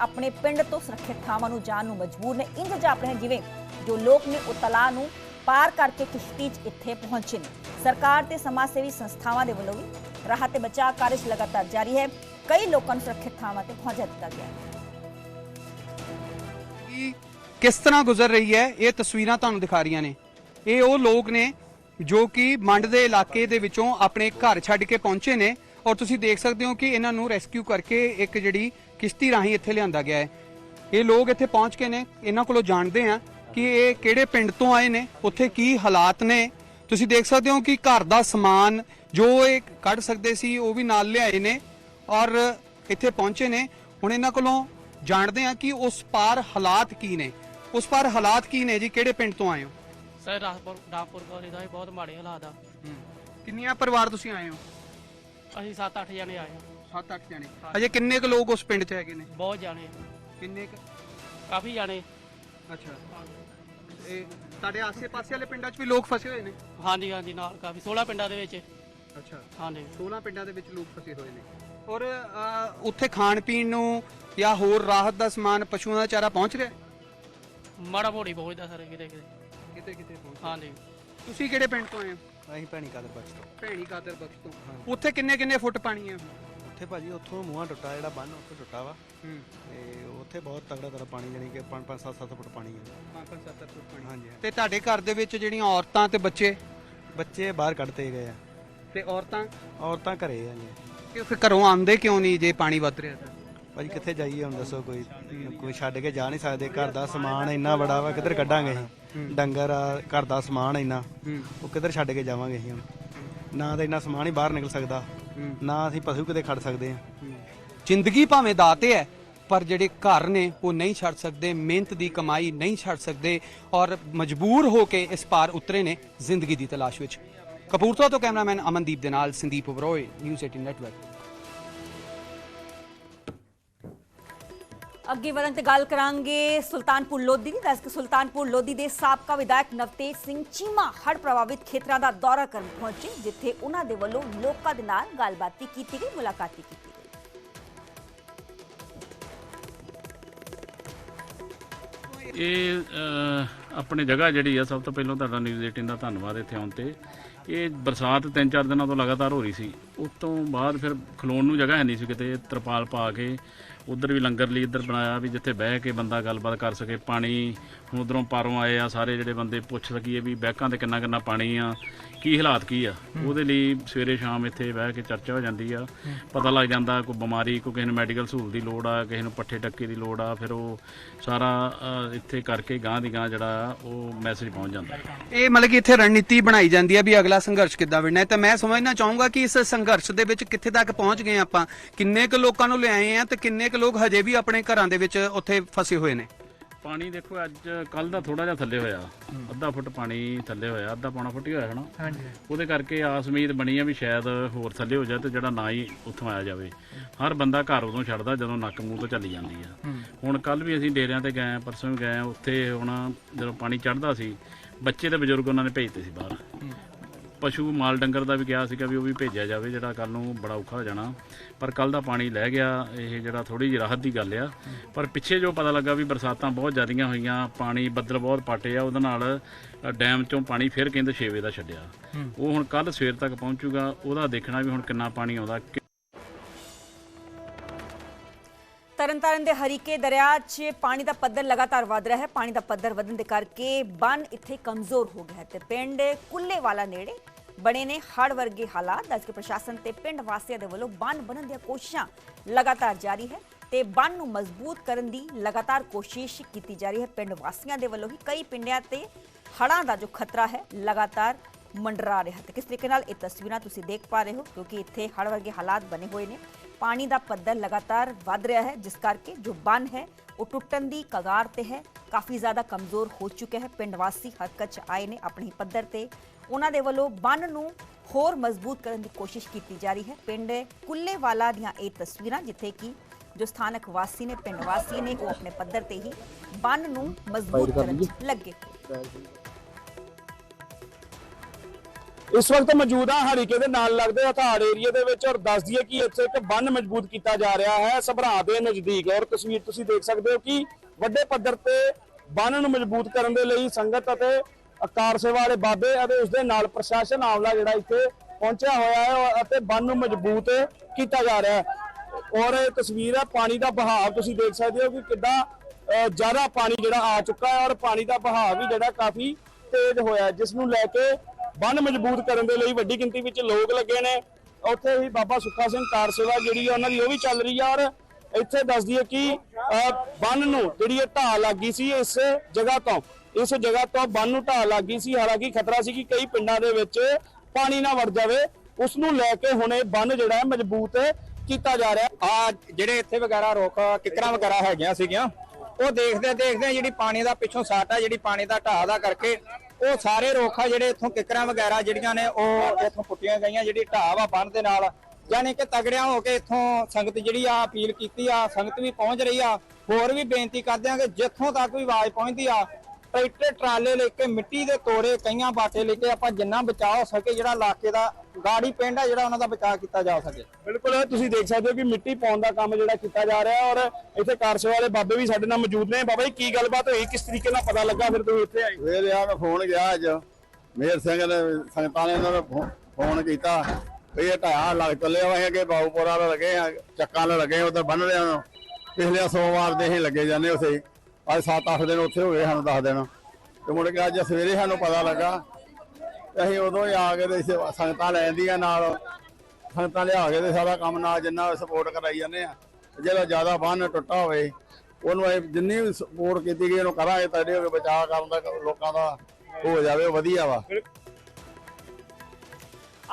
ਆਪਣੇ ਪਿੰਡ ਤੋਂ ਸੁਰੱਖਿਅਤ ਥਾਵਾਂ ਨੂੰ ਜਾਣ ਨੂੰ ਮਜਬੂਰ ਨੇ। ਇੰਜ ਜਾਪ ਰਹੇ ਜਿਵੇਂ ਜੋ ਲੋਕ ਨੇ ਉਹ ਤਲਾਅ ਨੂੰ ਪਾਰ ਕਰਕੇ ਕਿਸ਼ਤੀ 'ਚ ਇੱਥੇ ਪਹੁੰਚੇ ਨੇ। ਸਰਕਾਰ ਤੇ ਸਮਾਜ ਸੇਵੀ ਸੰਸਥਾਵਾਂ ਦੇ ਵੱਲੋਂ ਵੀ ਰਾਹਤ ਤੇ ਬਚਾਅ ਕਾਰਜ ਲਗਾਤਾਰ ਜਾਰੀ ਹੈ। ਕਈ ਲੋਕਾਂ ਨੂੰ ਸੁਰੱਖਿਅਤ ਥਾਵਾਂ ਤੇ ਪਹੁੰਚਾ ਦਿੱਤਾ ਗਿਆ ਹੈ। ਕਿਸ ਤਰ੍ਹਾਂ ਗੁਜ਼ਰ ਰਹੀ ਹੈ? ਇਹ ਤਸਵੀਰਾਂ ਤੁਹਾਨੂੰ ਦਿਖਾ ਰਹੀਆਂ ਨੇ। ਇਹ ਉਹ ਲੋਕ ਨੇ ਜੋ ਕਿ ਮੰਡ ਦੇ ਇਲਾਕੇ ਦੇ ਵਿੱਚੋਂ ਆਪਣੇ ਘਰ ਛੱਡ ਕੇ ਪਹੁੰਚੇ ਨੇ ਔਰ ਤੁਸੀਂ ਦੇਖ ਸਕਦੇ ਹੋ ਕਿ ਇਹਨਾਂ ਨੂੰ ਰੈਸਕਿਊ ਕਰਕੇ ਇੱਕ ਜਿਹੜੀ ਕਿਸ਼ਤੀ ਰਾਹੀਂ ਇੱਥੇ ਲਿਆਂਦਾ ਗਿਆ ਹੈ। ਇਹ ਲੋਕ ਇੱਥੇ ਪਹੁੰਚ ਕੇ ਨੇ। ਇਹਨਾਂ ਕੋਲੋਂ ਜਾਣਦੇ ਆ ਕਿ ਇਹ ਕਿਹੜੇ ਪਿੰਡ ਤੋਂ ਆਏ ਨੇ ਉੱਥੇ ਕੀ ਹਾਲਾਤ ਨੇ। ਤੁਸੀਂ ਦੇਖ ਸਕਦੇ ਹੋ ਕਿ ਘਰ ਦਾ ਸਮਾਨ ਜੋ ਇਹ ਕੱਢ ਸਕਦੇ ਸੀ ਉਹ ਵੀ ਨਾਲ ਲਿਆਏ ਨੇ ਔਰ ਇੱਥੇ ਪਹੁੰਚੇ ਨੇ। ਹੁਣ ਇਹਨਾਂ ਕੋਲੋਂ ਜਾਣਦੇ ਆ ਕਿ ਉਸ ਪਾਰ ਹਾਲਾਤ ਕੀ ਨੇ। ਉਸ ਪਾਰ ਹਾਲਾਤ ਕੀ ਨੇ ਜੀ? ਕਿਹੜੇ ਪਿੰਡ ਤੋਂ ਆਏ ਹੋ? ਸਰ ਰਾਜਪੁਰ ਰਾਮਪੁਰ ਕੋਲੇ ਦਾ ਬਹੁਤ ਮਾੜੇ ਹਾਲਾਤ ਆ। ਕਿੰਨੀਆਂ ਪਰਿਵਾਰ ਤੁਸੀਂ ਆਏ ਹੋ? ਅਸੀਂ 7-8 ਜਣੇ ਆਏ ਆ 7-8 ਜਣੇ। ਅਜੇ ਕਿੰਨੇ ਕੁ ਲੋਕ ਉਸ ਪਿੰਡ 'ਚ ਹੈਗੇ ਨੇ? ਬਹੁਤ ਜਾਣੇ ਕਿੰਨੇ ਕੁ? ਕਾਫੀ ਜਾਣੇ। ਅੱਛਾ। ਇਹ ਤੁਹਾਡੇ ਆਸੇ-ਪਾਸੇ ਵਾਲੇ ਪਿੰਡਾਂ 'ਚ ਵੀ ਲੋਕ ਫਸੇ ਹੋਏ ਨੇ? ਹਾਂਜੀ ਹਾਂਜੀ ਨਾਲ ਕਾਫੀ 16 ਪਿੰਡਾਂ ਦੇ ਵਿੱਚ। ਅੱਛਾ। ਹਾਂਜੀ। 16 ਪਿੰਡਾਂ ਦੇ ਵਿੱਚ ਲੋਕ ਫਸੇ ਹੋਏ ਨੇ। ਔਰ ਅਹ, ਉੱਥੇ ਖਾਣ ਪੀਣ ਨੂੰ ਜਾਂ ਹੋਰ ਰਾਹਤ ਦਾ ਸਮਾਨ ਪਸ਼ੂਆਂ ਦਾ ਚਾਰਾ ਪਹੁੰਚ ਰਿਹਾ? ਮਾੜਾ ਮੋੜੀ ਪਹੁੰਚਦਾ ਸਰ ਕਿਤੇ ਕਿਤੇ। ਕਿਤੇ ਕਿਤੇ ਪਹੁੰਚ ਹਾਂਜੀ। ਤੁਸੀਂ ਕਿਹੜੇ ਪਿੰਡ ਤੋਂ ਆਏ ਹੋ? ਅਸੀਂ ਭੈਣੀ ਕਾਦਰ ਬਖਸ਼ ਤੋਂ। ਭੈਣੀ ਕਾਦਰ ਬਖਸ਼ ਤੋਂ। ਉੱਥੇ ਕਿੰਨੇ ਕਿੰਨੇ ਫੁੱਟ ਪਾਣੀ ਹੈ? ਉੱਥੇ ਭਾਜੀ ਉੱਥੋਂ ਮੂੰਹਾਂ ਟੁੱਟਾ ਜਿਹੜਾ ਬੰਨ ਉੱਥੇ ਟੁੱਟਾ ਵਾ। ਹੂੰ। ਤੇ ਉੱਥੇ ਬਹੁਤ ਤਗੜਾ ਤਗੜਾ ਪਾਣੀ ਜਾਨੀ ਕਿ 5 5 7 7 ਫੁੱਟ ਪਾਣੀ ਹੈ 5-7 ਫੁੱਟ ਹਾਂਜੀ ਤੇ ਤੁਹਾਡੇ ਘਰ ਦੇ ਵਿੱਚ ਜਿਹੜੀਆਂ ਔਰਤਾਂ ਤੇ ਬੱਚੇ? ਬੱਚੇ ਬਾਹਰ ਕੱਢਤੇ ਗਏ ਆ। ਤੇ ਔਰਤਾਂ? ਔਰਤਾਂ ਘਰੇ ਆ ਜੀ। ਕਿ ਫਿਰ ਘਰੋਂ ਆਉਂਦੇ ਕਿਉਂ ਨਹੀਂ ਜੇ ਪਾਣੀ ਵੱਧ ਰਿਹਾ ਤਾਂ? ਭਾਜੀ ਕਿੱਥੇ ਜਾਈਏ ਹੁਣ ਦੱਸੋ ਕੋਈ। ਕੋਈ ਛੱਡ ਕੇ ਜਾ ਨਹੀਂ ਸਕਦੇ। ਘਰ ਦਾ ਸਮਾਨ ਇੰਨਾ ਬੜਾ ਵਾ ਕਿੱਧਰ ਕੱਢਾਂਗੇ ਅਸੀਂ? ਡੰਗਰ ਆ ਘਰ ਦਾ ਸਮਾਨ ਇੰਨਾ। ਹੂੰ। ਉਹ ਕਿੱਧਰ ਛੱਡ ਕੇ ਜਾਵਾਂਗੇ ਅਸੀਂ ਹੁਣ? ਨਾ ਤਾਂ ਇੰਨਾ ਸਮਾਨ ਹੀ ਬਾਹਰ ਨਿਕਲ ਸਕਦਾ। ਨਾ ਅਸੀਂ ਪਸ਼ੂ ਕਿਤੇ ਖੜ ਸਕਦੇ ਆ ਜ਼ਿੰਦਗੀ ਭਾਵੇਂ ਦਾਤੇ ਹੈ, ਪਰ ਜਿਹੜੇ ਘਰ ਨੇ, ਉਹ ਨਹੀਂ ਛੱਡ ਸਕਦੇ, ਮਿਹਨਤ ਦੀ ਕਮਾਈ ਨਹੀਂ ਛੱਡ ਸਕਦੇ ਔਰ ਮਜਬੂਰ ਹੋ ਕੇ ਇਸ ਪਾਰ ਉਤਰੇ ਨੇ ਜ਼ਿੰਦਗੀ ਦੀ ਤਲਾਸ਼ ਵਿੱਚ। ਕਪੂਰਥਲਾ ਤੋਂ ਕੈਮਰਾਮੈਨ ਅਮਨਦੀਪ ਦੇ ਨਾਲ ਸੰਦੀਪ ਉਬਰੋਏ ਨਿਊਜ਼ 18 ਨੈਟਵਰਕ ਅੱਗੇ ਵਧਣ ਤੇ ਗੱਲ ਕਰਾਂਗੇ ਸੁਲਤਾਨਪੁਰ ਲੋਧੀ ਦੀ। ਦੱਸ ਕਿ ਸੁਲਤਾਨਪੁਰ ਲੋਧੀ ਦੇ ਸਾਬਕਾ ਵਿਧਾਇਕ ਨਵਤੇਜ ਸਿੰਘ ਚੀਮਾ ਹੜ੍ਹ ਪ੍ਰਭਾਵਿਤ ਖੇਤਰਾਂ ਦਾ ਦੌਰਾ ਕਰਨ ਪਹੁੰਚੇ ਜਿੱਥੇ ਉਹਨਾਂ ਦੇ ਵੱਲੋਂ ਲੋਕਾਂ ਦੇ ਨਾਲ ਗੱਲਬਾਤ ਵੀ ਕੀਤੀ ਗਈ ਮੁਲਾਕਾਤ ਵੀ ਕੀਤੀ ਗਈ। ਇਹ ਅ, ਆਪਣੀ ਜਗ੍ਹਾ ਜਿਹੜੀ ਆ ਸਭ ਤੋਂ ਪਹਿਲਾਂ ਤੁਹਾਡਾ ਨਿਊਜ਼ 18 ਦਾ ਧੰਨਵਾਦ ਇੱਥੇ ਆਉਣ ਤੇ। ਇਹ ਬਰਸਾਤ ਤਿੰਨ ਚਾਰ ਦਿਨਾਂ ਤੋਂ ਲਗਾਤਾਰ ਹੋ ਰਹੀ ਸੀ। ਉਸ ਤੋਂ ਬਾਅਦ ਫਿਰ ਖਲੋਣ ਨੂੰ ਜਗ੍ਹਾ ਹੈ ਨਹੀਂ ਸੀ ਕਿਤੇ ਤਰਪਾਲ ਪਾ ਕੇ ਉਧਰ ਵੀ ਲੰਗਰ ਲਈ ਇੱਧਰ ਬਣਾਇਆ ਵੀ ਜਿੱਥੇ ਬਹਿ ਕੇ ਬੰਦਾ ਗੱਲਬਾਤ ਕਰ ਸਕੇ, ਪਾਣੀ ਹੁਣ ਉਧਰੋਂ ਪਾਰੋਂ ਆਏ ਆ ਸਾਰੇ ਜਿਹੜੇ ਬੰਦੇ ਪੁੱਛ ਸਕੀਏ ਵੀ ਬੈਕਾਂ ਤੇ ਕਿੰਨਾ ਕਿੰਨਾ ਪਾਣੀ ਆ ਕੀ ਹਾਲਾਤ ਕੀ ਆ? ਉਹਦੇ ਲਈ ਸਵੇਰੇ ਸ਼ਾਮ ਇੱਥੇ ਬਹਿ ਕੇ ਚਰਚਾ ਹੋ ਜਾਂਦੀ ਆ। ਪਤਾ ਲੱਗ ਜਾਂਦਾ ਕੋਈ ਬਿਮਾਰੀ ਕੋਈ ਕਿਸੇ ਨੂੰ ਮੈਡੀਕਲ ਸਹੂਲਤ ਦੀ ਲੋੜ ਆ ਕਿਸੇ ਨੂੰ ਪੱਠੇ ਟੱਕੇ ਦੀ ਲੋੜ ਆ ਫਿਰ ਉਹ ਸਾਰਾ ਇੱਥੇ ਕਰਕੇ ਗਾਂ ਦੀ ਗਾਂ ਜਿਹੜਾ ਆ, ਉਹ ਮੈਸੇਜ ਪਹੁੰਚ ਜਾਂਦਾ। ਇਹ ਮਤਲਬ ਕਿ ਇੱਥੇ ਰਣਨੀਤੀ ਬਣਾਈ ਜਾਂਦੀ ਹੈ ਵੀ ਅਗਲਾ ਸੰਘਰਸ਼ ਕਿੱਦਾਂ ਵਿੜਨਾ ਹੈ। ਤਾਂ ਮੈਂ ਸਮਝਣਾ ਚਾਹੂੰਗਾ ਕਿ ਇਸ ਸੰਘਰਸ਼ ਦੇ ਵਿੱਚ ਕਿੱਥੇ ਤੱਕ ਪਹੁੰਚ ਗਏ ਆਪਾਂ ਕਿੰਨੇ ਕੁ ਲੋਕਾਂ ਨੂੰ ਲਿਆਏ ਆ ਤੇ ਕਿੰਨੇ ਕੁ ਲੋਕ ਹਜੇ ਵੀ ਆਪਣੇ ਘਰਾਂ ਦੇ ਵਿੱਚ ਉੱਥੇ ਫਸੇ ਹੋਏ ਨੇ। ਪਾਣੀ ਦੇਖੋ ਅੱਜ ਕੱਲ ਦਾ ਥੋੜਾ ਜਿਹਾ ਥੱਲੇ ਹੋਇਆ। ਅੱਧਾ ਫੁੱਟ ਪਾਣੀ ਥੱਲੇ ਹੋਇਆ ਅੱਧਾ ਪੌਣਾ ਫੁੱਟ ਹੀ ਹੋਇਆ ਹਨਾ? ਹਾਂਜੀ। ਉਹਦੇ ਕਰਕੇ ਆਸ ਉਮੀਦ ਬਣੀ ਆ ਵੀ ਸ਼ਾਇਦ ਹੋਰ ਥੱਲੇ ਹੋ ਜਾਏ ਤੇ ਜਿਹੜਾ ਨਾ ਹੀ ਉੱਥੋਂ ਆਇਆ ਜਾਵੇ। ਹਰ ਬੰਦਾ ਘਰ ਉਦੋਂ ਛੱਡਦਾ ਜਦੋਂ ਨੱਕ ਮੂੰਹ ਤੋਂ ਚੱਲੀ ਜਾਂਦੀ ਆ। ਹੁਣ ਕੱਲ ਵੀ ਅਸੀਂ ਡੇਰਿਆਂ ਤੇ ਗਏ ਪਰਸੋਂ ਵੀ ਗਏ ਉੱਥੇ ਹੁਣ ਜਦੋਂ ਪਾਣੀ ਚੜਦਾ ਸੀ ਬੱਚੇ ਤੇ ਬਜ਼ੁਰਗ ਉਹਨਾਂ ਨੇ ਭੇਜਤੇ ਸੀ ਬਾਹਰ। ਪਸ਼ੂ ਮਾਲ ਡੰਗਰ ਦਾ ਵੀ ਕਿਹਾ ਸੀਗਾ ਵੀ ਉਹ ਵੀ ਭੇਜਿਆ ਜਾਵੇ ਜਿਹੜਾ ਕੱਲ ਨੂੰ ਬੜਾ ਔਖਾ ਹੋ ਜਾਣਾ। ਪਰ ਕੱਲ ਦਾ ਪਾਣੀ ਲੈ ਗਿਆ ਇਹ ਜਿਹੜਾ ਥੋੜੀ ਜਿਹੀ ਰਾਹਤ ਦੀ ਗੱਲ ਆ। ਪਰ ਪਿੱਛੇ ਜੋ ਪਤਾ ਲੱਗਾ ਵੀ ਬਰਸਾਤਾਂ ਬਹੁਤ ਜ਼ਿਆਦੀਆਂ ਹੋਈਆਂ ਪਾਣੀ ਬੱਦਲ ਬਹੁਤ ਪਾਟੇ ਆ ਉਹਦੇ ਨਾਲ ਡੈਮ ਚੋਂ ਪਾਣੀ ਫਿਰ ਕਹਿੰਦੇ 6 ਵਜੇ ਦਾ ਛੱਡਿਆ। ਉਹ ਹੁਣ ਕੱਲ ਸਵੇਰ ਤੱਕ ਪਹੁੰਚੂਗਾ ਉਹਦਾ ਦੇਖਣਾ ਵੀ ਹੁਣ ਕਿੰਨਾ ਪਾਣੀ ਆਉਂਦਾ ਤਰਨਤਾਰਨ ਦੇ ਹਰੀਕੇ ਦਰਿਆ 'ਚ ਪਾਣੀ ਦਾ ਪੱਧਰ ਲਗਾਤਾਰ ਵਧ ਰਿਹਾ ਹੈ। ਪਾਣੀ ਦਾ ਪੱਧਰ ਵਧਣ ਦੇ ਕਰਕੇ ਬੰਨ ਇੱਥੇ ਕਮਜ਼ੋਰ ਹੋ ਗਿਆ ਹੈ ਤੇ ਪਿੰਡ ਕੁੱਲੇਵਾਲਾ ਨੇੜੇ ਬਣੇ ਨੇ ਹੜ੍ਹ ਵਰਗੇ ਹਾਲਾਤ। ਦੱਸ ਕੇ ਪ੍ਰਸ਼ਾਸਨ ਤੇ ਪਿੰਡ ਵਾਸੀਆਂ ਦੇ ਵੱਲੋਂ ਬੰਨ ਬਣਨ ਦੀਆਂ ਕੋਸ਼ਿਸ਼ਾਂ ਲਗਾਤਾਰ ਜਾਰੀ ਹੈ ਤੇ ਬੰਨ ਨੂੰ ਮਜ਼ਬੂਤ ਕਰਨ ਦੀ ਲਗਾਤਾਰ ਕੋਸ਼ਿਸ਼ ਕੀਤੀ ਜਾ ਰਹੀ ਹੈ। ਪਿੰਡ ਵਾਸੀਆਂ ਦੇ ਵੱਲੋਂ ਹੀ ਕਈ ਪਿੰਡਾਂ ਤੇ ਹੜਾਂ ਦਾ ਜੋ ਖਤਰਾ ਹੈ, ਲਗਾਤਾਰ ਮੰਡਰਾ ਰਿਹਾ ਤੇ ਕਿਸ ਤਰੀਕੇ ਨਾਲ ਇਹ ਤਸਵੀਰਾਂ ਤੁਸੀਂ ਦੇਖ ਪਾ ਰਹੇ ਹੋ ਕਿਉਂਕਿ ਇੱਥੇ ਹੜ੍ਹ ਵਰਗੇ ਹਾਲਾਤ ਬਣੇ ਹੋਏ ਨੇ। ਪਾਣੀ ਦਾ ਪੱਧਰ ਲਗਾਤਾਰ ਵੱਧ ਰਿਹਾ ਹੈ ਜਿਸ ਕਰਕੇ ਜੋ ਬੰਨ ਹੈ ਉਹ ਟੁੱਟਣ ਦੀ ਕਗਾਰ ਤੇ ਹੈ। ਕਾਫੀ ਜ਼ਿਆਦਾ ਕਮਜ਼ੋਰ ਹੋ ਚੁੱਕਿਆ ਹੈ। ਪਿੰਡ ਵਾਸੀ ਹਰਕਤ 'ਚ ਆਏ ਨੇ ਆਪਣੇ ਪੱਧਰ ਤੇ। ਉਹਨਾਂ ਦੇ ਵੱਲੋਂ ਬੰਨ ਨੂੰ ਹੋਰ ਮਜ਼ਬੂਤ ਕਰਨ ਦੀ ਕੋਸ਼ਿਸ਼ ਕੀਤੀ ਜਾ ਰਹੀ ਹੈ। ਪਿੰਡ ਕੁੱਲੇਵਾਲਾ ਦੀਆਂ ਇਹ ਤਸਵੀਰਾਂ ਜਿੱਥੇ ਕਿ ਜੋ ਸਥਾਨਕ ਵਾਸੀ ਨੇ ਪਿੰਡ ਵਾਸੀ ਨੇ ਉਹ ਆਪਣੇ ਪੱਧਰ ਤੇ ਹੀ ਬੰਨ ਨੂੰ ਮਜ਼ਬੂਤ ਕਰਨ ਲੱਗੇ। ਇਸ ਵਕਤ ਮੌਜੂਦ ਹਾਂ ਹਰੀਕੇ ਦੇ ਨਾਲ ਲੱਗਦੇ ਹਥਾੜ ਏਰੀਆ ਦੇ ਵਿੱਚ ਔਰ ਦੱਸ ਦਈਏ ਕਿ ਇੱਥੇ ਇੱਕ ਬੰਨ ਮਜ਼ਬੂਤ ਕੀਤਾ ਜਾ ਰਿਹਾ ਹੈ, ਸਭਰਾ ਦੇ ਨਜ਼ਦੀਕ ਔਰ ਤਸਵੀਰ ਤੁਸੀਂ ਦੇਖ ਸਕਦੇ ਹੋ ਕਿ ਵੱਡੇ ਪੱਧਰ ਤੇ ਬੰਨ ਨੂੰ ਮਜ਼ਬੂਤ ਕਰਨ ਦੇ ਲਈ ਸੰਗਤ ਅਤੇ ਕਾਰ ਸੇਵਾ ਵਾਲੇ ਬਾਬੇ ਅਤੇ ਉਸ ਦੇ ਨਾਲ ਪ੍ਰਸ਼ਾਸਨ ਆਮਲਾ ਜਿਹੜਾ ਇੱਥੇ ਪਹੁੰਚਿਆ ਹੋਇਆ ਹੈ ਔਰ- ਅਤੇ ਬੰਨ ਨੂੰ ਮਜ਼ਬੂਤ ਕੀਤਾ ਜਾ ਰਿਹਾ ਹੈ। ਔਰ ਇਹ ਤਸਵੀਰ ਹੈ, ਪਾਣੀ ਦਾ ਬਹਾਵ ਤੁਸੀਂ ਦੇਖ ਸਕਦੇ ਹੋ ਕਿ ਕਿੱਦਾਂ ਜ਼ਿਆਦਾ ਪਾਣੀ ਜਿਹੜਾ ਆ ਚੁੱਕਾ ਹੈ ਔਰ ਪਾਣੀ ਦਾ ਬਹਾਵ ਵੀ ਜਿਹੜਾ ਕਾਫੀ ਤੇਜ਼ ਹੋਇਆ ਜਿਸ ਨੂੰ ਲੈ ਕੇ ਬੰਨ ਮਜ਼ਬੂਤ ਕਰਨ ਦੇ ਲਈ ਵੱਡੀ ਗਿਣਤੀ ਵਿੱਚ ਲੋਕ ਲੱਗੇ ਨੇ। ਉੱਥੇ ਹੀ ਬਾਬਾ ਸੁੱਖਾ ਸਿੰਘ ਕਾਰ ਸੇਵਾ ਜਿਹੜੀ ਹੈ ਉਹਨਾਂ ਦੀ ਉਹ ਵੀ ਚੱਲ ਰਹੀ ਹੈ ਔਰ ਇੱਥੇ ਦੱਸ ਦਈਏ ਕਿ ਬੰਨ ਨੂੰ ਜਿਹੜੀ ਇਹ ਢਾਹ ਲੱਗੀ ਸੀ ਇਸ ਜਗ੍ਹਾ ਤੋਂ, ਇਸ ਜਗ੍ਹਾ ਤੋਂ ਬੰਨ ਨੂੰ ਢਾਹ ਲੱਗੀ ਸੀ। ਹਾਲਾਂਕਿ ਖਤਰਾ ਸੀ ਕਿ ਕਈ ਪਿੰਡਾਂ ਦੇ ਵਿੱਚ ਪਾਣੀ ਨਾ ਵੜ ਜਾਵੇ। ਉਸ ਨੂੰ ਲੈ ਕੇ ਹੁਣ ਇਹ ਬੰਨ ਜਿਹੜਾ ਹੈ ਮਜ਼ਬੂਤ ਕੀਤਾ ਜਾ ਰਿਹਾ। ਆ ਜਿਹੜੇ ਇੱਥੇ ਵਗੈਰਾ ਰੁੱਖ ਕਿਕਰਾਂ ਵਗੈਰਾ ਹੈਗੀਆਂ ਸੀਗੀਆਂ, ਉਹ ਦੇਖਦੇ ਦੇਖਦੇ ਜਿਹੜੀ ਪਾਣੀ ਦਾ ਪਿੱਛੋਂ ਸਾਟ ਆ, ਜਿਹੜੀ ਪਾਣੀ ਦਾ ਢਾਹ ਦਾ ਕਰਕੇ ਉਹ ਸਾਰੇ ਰੋਖਾ ਜਿਹੜੇ ਇੱਥੋਂ ਕਿਕਰਾਂ ਵਗੈਰਾ ਜਿਹੜੀਆਂ ਨੇ, ਉਹ ਇੱਥੋਂ ਪੁੱਟੀਆਂ ਗਈਆਂ, ਜਿਹੜੀ ਢਾਹ ਵਾ ਬੰਨ ਦੇ ਨਾਲ। ਯਾਨੀ ਕਿ ਤਗੜਿਆਂ ਹੋ ਕੇ ਇੱਥੋਂ ਸੰਗਤ ਜਿਹੜੀ ਆ ਅਪੀਲ ਕੀਤੀ ਆ, ਸੰਗਤ ਵੀ ਪਹੁੰਚ ਰਹੀ ਆ। ਹੋਰ ਵੀ ਬੇਨਤੀ ਕਰਦੇ ਆ ਕਿ ਜਿੱਥੋਂ ਤੱਕ ਵੀ ਆਵਾਜ਼ ਪਹੁੰਚਦੀ ਆ ਟਰੈਕਟਰ ਟਰਾਲੇ ਲੈ ਕੇ ਮਿੱਟੀ ਦੇ ਤੋਰੇ ਕਈਆਂ ਬਾਟੇ ਲੈ ਕੇ ਆਪਾਂ ਜਿੰਨਾ ਬਚਾਅ ਹੋ ਸਕੇ ਜਿਹੜਾ ਇਲਾਕੇ ਦਾ ਗਾੜੀ ਪਿੰਡ ਆ ਜਿਹੜਾ ਉਹਨਾਂ ਦਾ ਬਚਾਅ ਕੀਤਾ ਜਾ ਸਕੇ। ਬਿਲਕੁਲ ਤੁਸੀਂ ਦੇਖ ਸਕਦੇ ਹੋ ਕਿ ਮਿੱਟੀ ਪਾਉਣ ਦਾ ਕੰਮ ਜਿਹੜਾ ਕੀਤਾ ਜਾ ਰਿਹਾ ਹੈ ਔਰ ਇੱਥੇ ਕਾਰ ਸੇਵਾ ਵਾਲੇ ਬਾਬੇ ਵੀ ਸਾਡੇ ਨਾਲ ਮੌਜੂਦ ਨੇ। ਬਾਬਾ ਜੀ ਕੀ ਗੱਲਬਾਤ ਹੋਈ? ਕਿਸ ਤਰੀਕੇ ਨਾਲ ਪਤਾ ਲੱਗਾ ਫਿਰ ਤੁਸੀਂ ਇੱਥੇ ਆਏ? ਸਵੇਰੇ ਆ ਮੈਂ ਫੋਨ ਗਿਆ ਅੱਜ। ਮੇਰ ਸਿੰਘ ਨੇ ਸੰਗਤਾਂ ਨੇ ਇਹਨਾਂ ਨੂੰ ਫੋਨ ਕੀਤਾ। ਇਹ ਢਾਇਆ ਲੱਗ ਚੱਲੇ ਵਾ ਕਿ ਬਾਉਪੁਰਾ ਲੱਗੇ ਆ ਚੱਕਾਂ ਲੱਗੇ ਉਧਰ ਬੰਨ ਲਿਆ ਨੂੰ ਪਿਛਲੇ ਸੋਮਵਾਰ ਦੇ ਅਸੀਂ ਲੱਗੇ ਜਾਂਦੇ ਉੱਥੇ ਅੱਜ 7-8 ਦਿਨ ਉੱਥੇ ਹੋ ਗਏ ਸਾਨੂੰ 10 ਦਿਨ। ਤੇ ਮੁੜ ਕੇ ਅੱਜ ਸਵੇਰੇ ਸਾਨੂੰ ਪਤਾ ਲੱਗਾ ਅਸੀਂ ਉਦੋਂ ਹੀ ਆ ਕੇ ਤੇ ਸੰਗਤਾਂ ਲੈ ਜਾਂਦੀਆਂ ਨਾਲ। ਸੰਗਤਾਂ ਲਿਆ ਕੇ ਤੇ ਸਾਰਾ ਕੰਮ ਨਾਲ ਜਿੰਨਾ ਸਪੋਰਟ ਕਰਾਈ ਜਾਂਦੇ ਆ, ਜਿਹੜਾ ਜ਼ਿਆਦਾ ਬੰਨ ਟੁੱਟਾ ਹੋਵੇ, ਉਹਨੂੰ ਜਿੰਨੀ ਵੀ ਸਪੋਰਟ ਕੀਤੀ ਗਈ, ਉਹਨੂੰ ਕਰਾਂਗੇ ਤੁਹਾਡੇ ਹੋ ਕੇ ਬਚਾਅ ਕਰਨ ਦਾ, ਲੋਕਾਂ ਦਾ ਹੋ ਜਾਵੇ, ਉਹ ਵਧੀਆ ਵਾ।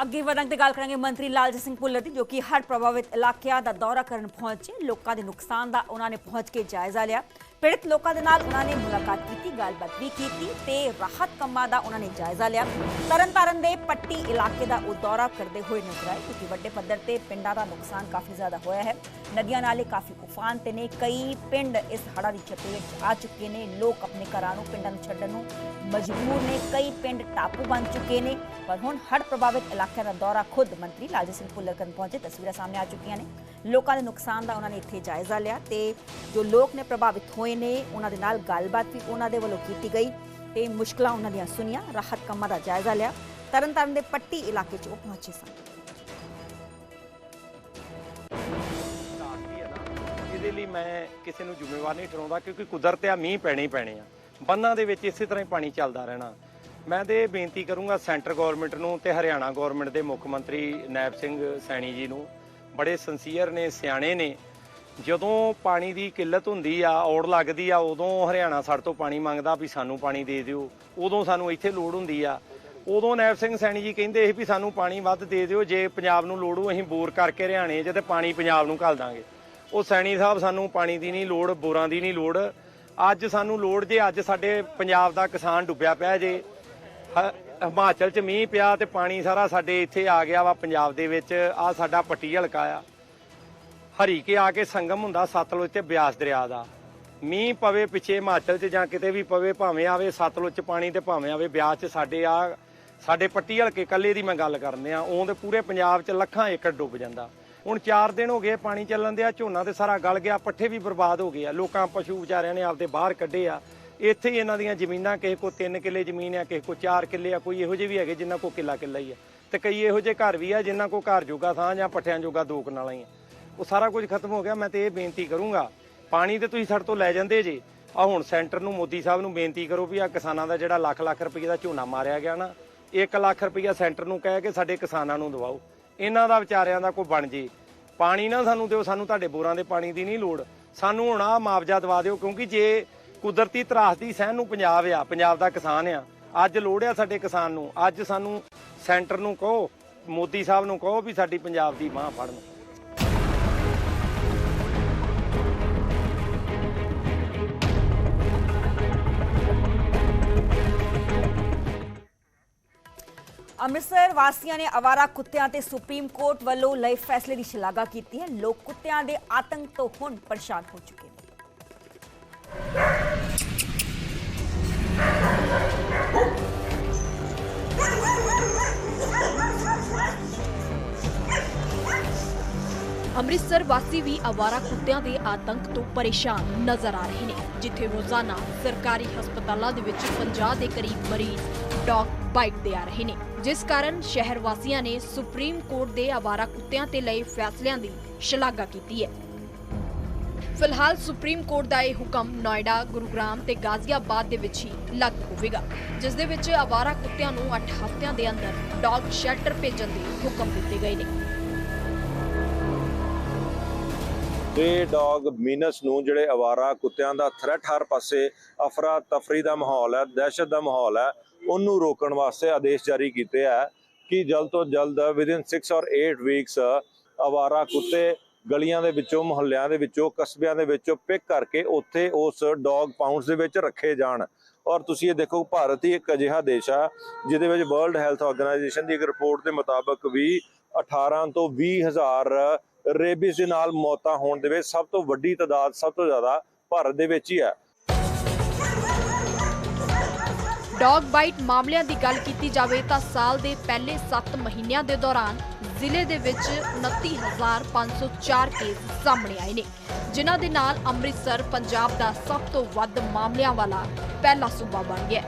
ਅੱਗੇ ਵਧਣ ਤੇ ਗੱਲ ਕਰਾਂਗੇ ਮੰਤਰੀ ਲਾਲਜੀਤ ਸਿੰਘ ਭੁੱਲਰ ਦੀ, ਜੋ ਕਿ ਹੜ੍ਹ ਪ੍ਰਭਾਵਿਤ ਇਲਾਕਿਆਂ ਦਾ ਦੌਰਾ ਕਰਨ ਪਹੁੰਚੇ। ਲੋਕਾਂ ਦੇ ਨੁਕਸਾਨ ਦਾ ਉਹਨਾਂ ਨੇ ਪਹੁੰਚ ਕੇ ਜਾਇਜ਼ਾ ਲਿਆ। ਪੀੜਤ ਲੋਕਾਂ ਦੇ ਨਾਲ ਉਹਨਾਂ ਨੇ ਮੁਲਾਕਾਤ ਕੀਤੀ, ਗੱਲਬਾਤ ਵੀ ਕੀਤੀ ਤੇ ਰਾਹਤ ਕੰਮਾਂ ਦਾ ਉਹਨਾਂ ਨੇ ਜਾਇਜ਼ਾ ਲਿਆ। ਤਰਨਤਾਰਨ ਦੇ ਪੱਟੀ ਇਲਾਕੇ ਦਾ ਉਹ ਦੌਰਾ ਕਰਦੇ ਹੋਏ ਨਜ਼ਰ ਆਏ, ਕਿਉਂਕਿ ਵੱਡੇ ਪੱਧਰ ਤੇ ਪਿੰਡਾਂ ਦਾ ਨੁਕਸਾਨ ਕਾਫੀ ਜ਼ਿਆਦਾ ਹੋਇਆ ਹੈ। ਨਦੀਆਂ ਨਾਲੇ ਕਾਫੀ ਉਫਾਨ ਤੇ ਨੇ, ਕਈ ਪਿੰਡ ਇਸ ਹੜ੍ਹਾਂ ਦੀ ਚਪੇਟ 'ਚ ਆ ਚੁੱਕੇ ਨੇ। ਲੋਕ ਆਪਣੇ ਘਰਾਂ ਨੂੰ, ਪਿੰਡਾਂ ਨੂੰ ਛੱਡਣ ਨੂੰ ਮਜਬੂਰ ਨੇ। ਕਈ ਪਿੰਡ ਟਾਪੂ ਬਣ ਚੁੱਕੇ ਨੇ, ਪਰ ਹੁਣ ਹੜ੍ਹ ਪ੍ਰਭਾਵਿਤ ਇਲਾਕਿਆਂ ਦਾ ਦੌਰਾ ਖੁਦ ਮੰਤਰੀ ਲਾਲਜੀਤ ਸਿੰਘ ਭੁੱਲਰ ਪਹੁੰਚੇ, ਤਸਵੀਰਾਂ ਸਾਹਮਣੇ ਆ ਚੁੱਕੀਆਂ ਨੇ। ਲੋਕਾਂ ਦੇ ਨੁਕਸਾਨ ਦਾ ਉਹਨਾਂ ਨੇ ਇੱਥੇ ਜਾਇਜ਼ਾ ਲਿਆ ਤੇ ਜੋ ਲੋਕ ਨੇ ਪ੍ਰਭਾਵਿਤ ਹੋਏ ਨੇ, ਉਹਨਾਂ ਦੇ ਨਾਲ ਗੱਲਬਾਤ ਵੀ ਉਹਨਾਂ ਦੇ ਵੱਲੋਂ ਕੀਤੀ ਗਈ ਤੇ ਮੁਸ਼ਕਲਾਂ ਉਹਨਾਂ ਦੀਆਂ ਸੁਣੀਆਂ, ਰਾਹਤ ਕੰਮਾਂ ਦਾ ਜਾਇਜ਼ਾ ਲਿਆ। ਤਰਨਤਾਰਨ ਦੇ ਪੱਟੀ ਇਲਾਕੇ 'ਚ ਉਹ ਪਹੁੰਚੇ ਸਨ। ਇਹਦੇ ਲਈ ਮੈਂ ਕਿਸੇ ਨੂੰ ਜ਼ਿੰਮੇਵਾਰ ਨਹੀਂ ਠਹਿਰਾਉਂਦਾ ਕਿਉਂਕਿ ਕੁਦਰਤ ਆ ਮੀਂਹ ਪੈਣੇ ਹੀ ਪੈਣੇ ਆ। ਬੰਨਾਂ ਦੇ ਵਿੱਚ ਇਸੇ ਤਰ੍ਹਾਂ ਹੀ ਪਾਣੀ ਚੱਲਦਾ ਰਹਿਣਾ। ਮੈਂ ਤੇ ਬੇਨਤੀ ਕਰੂੰਗਾ ਸੈਂਟਰ ਗਵਰਨਮੈਂਟ ਨੂੰ ਤੇ ਹਰਿਆਣਾ ਗਵਰਨਮੈਂਟ ਦੇ ਮੁੱਖ ਮੰਤਰੀ ਨਾਇਬ ਸਿੰਘ ਸੈਣੀ ਜੀ ਨੂੰ। ਬੜੇ ਸਿੰਸੀਅਰ ਨੇ, ਸਿਆਣੇ ਨੇ। ਜਦੋਂ ਪਾਣੀ ਦੀ ਕਿੱਲਤ ਹੁੰਦੀ ਆ, ਔੜ ਲੱਗਦੀ ਆ, ਉਦੋਂ ਹਰਿਆਣਾ ਸਾਡੇ ਤੋਂ ਪਾਣੀ ਮੰਗਦਾ ਵੀ ਸਾਨੂੰ ਪਾਣੀ ਦੇ ਦਿਓ। ਉਦੋਂ ਸਾਨੂੰ ਇੱਥੇ ਲੋੜ ਹੁੰਦੀ ਆ। ਉਦੋਂ ਨੈਬ ਸਿੰਘ ਸੈਣੀ ਜੀ ਕਹਿੰਦੇ ਸੀ ਵੀ ਸਾਨੂੰ ਪਾਣੀ ਵੱਧ ਦੇ ਦਿਓ, ਜੇ ਪੰਜਾਬ ਨੂੰ ਲੋੜ ਅਸੀਂ ਬੋਰ ਕਰਕੇ ਹਰਿਆਣੇ 'ਚ ਤੇ ਪਾਣੀ ਪੰਜਾਬ ਨੂੰ ਘੱਲ ਦਾਂਗੇ। ਉਹ ਸੈਣੀ ਸਾਹਿਬ ਸਾਨੂੰ ਪਾਣੀ ਦੀ ਨਹੀਂ ਲੋੜ, ਬੋਰਾਂ ਦੀ ਨਹੀਂ ਲੋੜ। ਅੱਜ ਸਾਨੂੰ ਲੋੜ ਜੇ ਅੱਜ ਸਾਡੇ ਪੰਜਾਬ ਦਾ ਕਿਸਾਨ ਡੁੱਬਿਆ ਪਿਆ ਜੇ, ਹ- ਹਿਮਾਚਲ 'ਚ ਮੀਂਹ ਪਿਆ ਤੇ ਪਾਣੀ ਸਾਰਾ ਸਾਡੇ ਇੱਥੇ ਆ ਗਿਆ ਵਾ ਪੰਜਾਬ ਦੇ ਵਿੱਚ ਆ ਸਾਡਾ ਪੱਟੀ ਹਲਕਾ ਆ। ਹਰੀ ਕੇ ਆ ਕੇ ਸੰਗਮ ਹੁੰਦਾ ਸਤਲੁਜ ਤੇ ਬਿਆਸ ਦਰਿਆ ਦਾ। ਮੀਂਹ ਪਵੇ ਪਿੱਛੇ ਹਿਮਾਚਲ 'ਚ ਜਾਂ ਕਿਤੇ ਵੀ ਪਵੇ, ਭਾਵੇਂ ਆਵੇ ਸਤਲੁਜ 'ਚ ਪਾਣੀ ਤੇ ਭਾਵੇਂ ਆਵੇ ਬਿਆਸ 'ਚ, ਸਾਡੇ ਆ, ਸਾਡੇ ਪੱਟੀ ਹਲਕੇ ਕੱਲੇ ਦੀ ਮੈਂ ਗੱਲ ਕਰਨੇ ਆ ਉਹ ਪੂਰੇ ਪੰਜਾਬ 'ਚ ਲੱਖਾਂ ਏਕੜ ਡੁੱਬ ਜਾਂਦਾ। ਹੁਣ 4 ਦਿਨ ਹੋ ਗਏ ਪਾਣੀ ਚੱਲਣ ਦਿਆ, ਝੋਨਾ ਤੇ ਸਾਰਾ ਗਲ ਗਿਆ, ਪੱਠੇ ਵੀ ਬਰਬਾਦ ਹੋ ਗਏ ਆ, ਲੋਕਾਂ ਪਸ਼ੂ ਵਿਚਾਰਿਆਂ ਨੇ ਆਪਦੇ ਬਾਹਰ ਕੱਢੇ ਆ। ਇੱਥੇ ਹੀ ਇਹਨਾਂ ਦੀਆਂ ਜ਼ਮੀਨਾਂ, ਕਿਸੇ ਕੋ 3 ਕਿੱਲੇ ਜ਼ਮੀਨ ਆ, ਕਿਸੇ ਕੋ 4 ਕਿੱਲੇ ਆ, ਕੋਈ ਇਹੋ ਜਿਹੇ ਵੀ ਹੈਗੇ ਜਿਨ੍ਹਾਂ ਕੋ ਕਿੱਲਾ ਕਿੱਲਾ ਹੀ ਆ। ਤੇ ਕਈ ਇਹੋ ਜਿਹੇ ਘਰ ਵੀ ਆ, ਜਿਨ੍ਹਾਂ ਕੋ ਘਰ ਜੋਗਾ ਥਾਂ ਜਾਂ ਪੱਠਿਆਂ ਜੋਗਾ ਦੋ ਕਨਾਲਾਂ ਹੀ ਆ। ਉਹ ਸਾਰਾ ਕੁਝ ਖਤਮ ਹੋ ਗਿਆ, ਮੈਂ ਤੇ ਇਹ ਬੇਨਤੀ ਕਰੂੰਗਾ, ਪਾਣੀ ਤੇ ਤੁਸੀਂ ਸਾਡੇ ਤੋਂ ਲੈ ਜਾਂਦੇ ਜੇ। ਆ ਹੁਣ ਸੈਂਟਰ ਨੂੰ ਮੋਦੀ ਸਾਹਿਬ ਨੂੰ ਬੇਨਤੀ ਕਰੋ ਵੀ ਆ ਕਿਸਾਨਾਂ ਦਾ ਜਿਹੜਾ ਲੱਖ ਲੱਖ ਰੁਪਏ ਦਾ ਝੋਨਾ ਮਾਰਿਆ ਗਿਆ ਨਾ 1 ਲੱਖ ਰੁਪਈਆ ਸੈਂਟਰ ਨੂੰ ਕਹਿ ਕੇ ਸਾਡੇ ਕਿਸਾਨਾਂ ਨੂੰ ਦਵਾਓ। ਇਹਨਾਂ ਦਾ ਵਿਚਾਰਿਆਂ ਦਾ ਕੋਈ ਬਣ ਜੇ। ਪਾਣੀ ਨਾ ਸਾਨੂੰ ਦਿਓ, ਸਾਨੂੰ ਤੁਹਾਡੇ ਬੋਰਾਂ ਦੇ ਪਾਣੀ ਦੀ ਨਹੀਂ ਲੋੜ। ਸਾਨੂੰ ਹੁਣ ਆ ਮੁਆਵਜ਼ਾ ਦਵਾ ਦਿਓ, ਕਿਉਂਕਿ ਜੇ ਕੁਦਰਤੀ ਤਰਾਸਦੀ ਸਹਿਣ ਨੂੰ ਪੰਜਾਬ ਆ, ਪੰਜਾਬ ਦਾ ਕਿਸਾਨ ਆ, ਅੱਜ ਲੋੜ ਆ ਸਾਡੇ ਕਿਸਾਨ ਨੂੰ। ਅੱਜ ਸਾਨੂੰ ਸੈਂਟਰ ਨੂੰ ਕਹੋ, ਮੋਦੀ ਸਾਹਿਬ ਨੂੰ ਕਹੋ ਵੀ ਸਾਡੀ ਪੰਜਾਬ ਦੀ ਬਾਂਹ ਫੜਨ। ਅੰਮ੍ਰਿਤਸਰ ਵਾਸੀਆਂ ਨੇ ਅਵਾਰਾ ਕੁੱਤਿਆਂ ਤੇ ਸੁਪਰੀਮ ਕੋਰਟ ਵੱਲੋਂ ਲਏ ਫੈਸਲੇ ਦੀ ਸ਼ਲਾਘਾ ਕੀਤੀ ਹੈ। ਲੋਕ ਕੁੱਤਿਆਂ ਦੇ ਆਤੰਕ ਤੋਂ ਹੁਣ ਪਰੇਸ਼ਾਨ ਹੋ ਚੁੱਕੇ ਨੇ। ਅੰਮ੍ਰਿਤਸਰ ਵਾਸੀ ਵੀ ਆਵਾਰਾ ਕੁੱਤਿਆਂ ਦੇ ਆਤੰਕ ਤੋਂ ਪਰੇਸ਼ਾਨ ਨਜ਼ਰ ਆ ਰਹੇ ਨੇ, ਜਿੱਥੇ ਰੋਜ਼ਾਨਾ ਸਰਕਾਰੀ ਹਸਪਤਾਲਾਂ ਦੇ ਵਿੱਚ 50 ਦੇ ਕਰੀਬ ਮਰੀਜ਼ ਡੌਗ ਬਾਈਟ ਦੇ ਆ ਰਹੇ ਨੇ। ਜਿਸ ਕਾਰਨ ਸ਼ਹਿਰ ਵਾਸੀਆਂ ਨੇ ਸੁਪਰੀਮ ਕੋਰਟ ਦੇ ਆਵਾਰਾ ਕੁੱਤਿਆਂ ਤੇ ਲਏ ਫੈਸਲਿਆਂ ਦੀ ਸ਼ਲਾਘਾ ਕੀਤੀ ਹੈ। ਫਿਲਹਾਲ ਸੁਪਰੀਮ ਕੋਰਟ ਦਾ ਇਹ ਹੁਕਮ ਨੋਇਡਾ, ਗੁਰੂਗ੍ਰਾਮ ਤੇ ਗਾਜ਼ੀਆਬਾਦ ਦੇ ਵਿੱਚ ਹੀ ਲਾਗੂ ਹੋਵੇਗਾ ਜਿਸ ਦੇ ਵਿੱਚ ਆਵਾਰਾ ਕੁੱਤਿਆਂ ਨੂੰ 8 ਹਫ਼ਤਿਆਂ ਦੇ ਅੰਦਰ ਡੌਗ ਸ਼ੈਲਟਰ ਭੇਜਣ ਦੇ ਹੁਕਮ ਦਿੱਤੇ ਗਏ ਨੇ। ਤੇ ਡੌਗ ਮੀਨਸ ਨੂੰ ਜਿਹੜੇ ਅਵਾਰਾ ਕੁੱਤਿਆਂ ਦਾ ਥ੍ਰੈਟ ਹਰ ਪਾਸੇ ਅਫਰਾ ਤਫਰੀ ਦਾ ਮਾਹੌਲ ਹੈ, ਦਹਿਸ਼ਤ ਦਾ ਮਾਹੌਲ ਹੈ, ਉਹਨੂੰ ਰੋਕਣ ਵਾਸਤੇ ਆਦੇਸ਼ ਜਾਰੀ ਕੀਤੇ ਹੈ ਕਿ ਜਲਦ ਤੋਂ ਜਲਦ ਵਿਦਿਨ 6 ਔਰ 8 ਵੀਕਸ ਅਵਾਰਾ ਕੁੱਤੇ ਗਲੀਆਂ ਦੇ ਵਿੱਚੋਂ, ਮੁਹੱਲਿਆਂ ਦੇ ਵਿੱਚੋਂ, ਕਸਬਿਆਂ ਦੇ ਵਿੱਚੋਂ ਪਿਕ ਕਰਕੇ ਉੱਥੇ ਉਸ ਡੌਗ ਪਾਉਂਡਸ ਦੇ ਵਿੱਚ ਰੱਖੇ ਜਾਣ। ਔਰ ਤੁਸੀਂ ਇਹ ਦੇਖੋ, ਭਾਰਤ ਹੀ ਇੱਕ ਅਜਿਹਾ ਦੇਸ਼ ਆ, ਜਿਹਦੇ ਵਿੱਚ ਵਰਲਡ ਹੈਲਥ ਆਰਗੇਨਾਈਜੇਸ਼ਨ ਦੀ ਇੱਕ ਰਿਪੋਰਟ ਦੇ ਮੁਤਾਬਕ ਵੀ 18 ਤੋਂ 20 ਹਜ਼ਾਰ ਰੇਬੀਜ਼ ਦੇ ਨਾਲ ਮੌਤਾਂ ਹੋਣ ਦੇ ਵਿੱਚ ਸਭ ਤੋਂ ਵੱਡੀ ਤਾਦਾਦ ਸਭ ਤੋਂ ਜ਼ਿਆਦਾ ਭਾਰਤ ਦੇ ਵਿੱਚ ਹੀ ਹੈ ਡੌਗ ਬਾਈਟ ਮਾਮਲਿਆਂ ਦੀ ਗੱਲ ਕੀਤੀ ਜਾਵੇ ਤਾਂ ਸਾਲ ਦੇ ਪਹਿਲੇ 7 ਮਹੀਨਿਆਂ ਦੇ ਦੌਰਾਨ ਜ਼ਿਲ੍ਹੇ ਦੇ ਵਿੱਚ 29504 ਕੇਸ ਸਾਹਮਣੇ ਆਏ ਨੇ ਜਿਨ੍ਹਾਂ ਦੇ ਨਾਲ ਅੰਮ੍ਰਿਤਸਰ ਪੰਜਾਬ ਦਾ ਸਭ ਤੋਂ ਵੱਧ ਮਾਮਲਿਆਂ ਵਾਲਾ ਪਹਿਲਾ ਸੂਬਾ ਬਣ ਗਿਆ।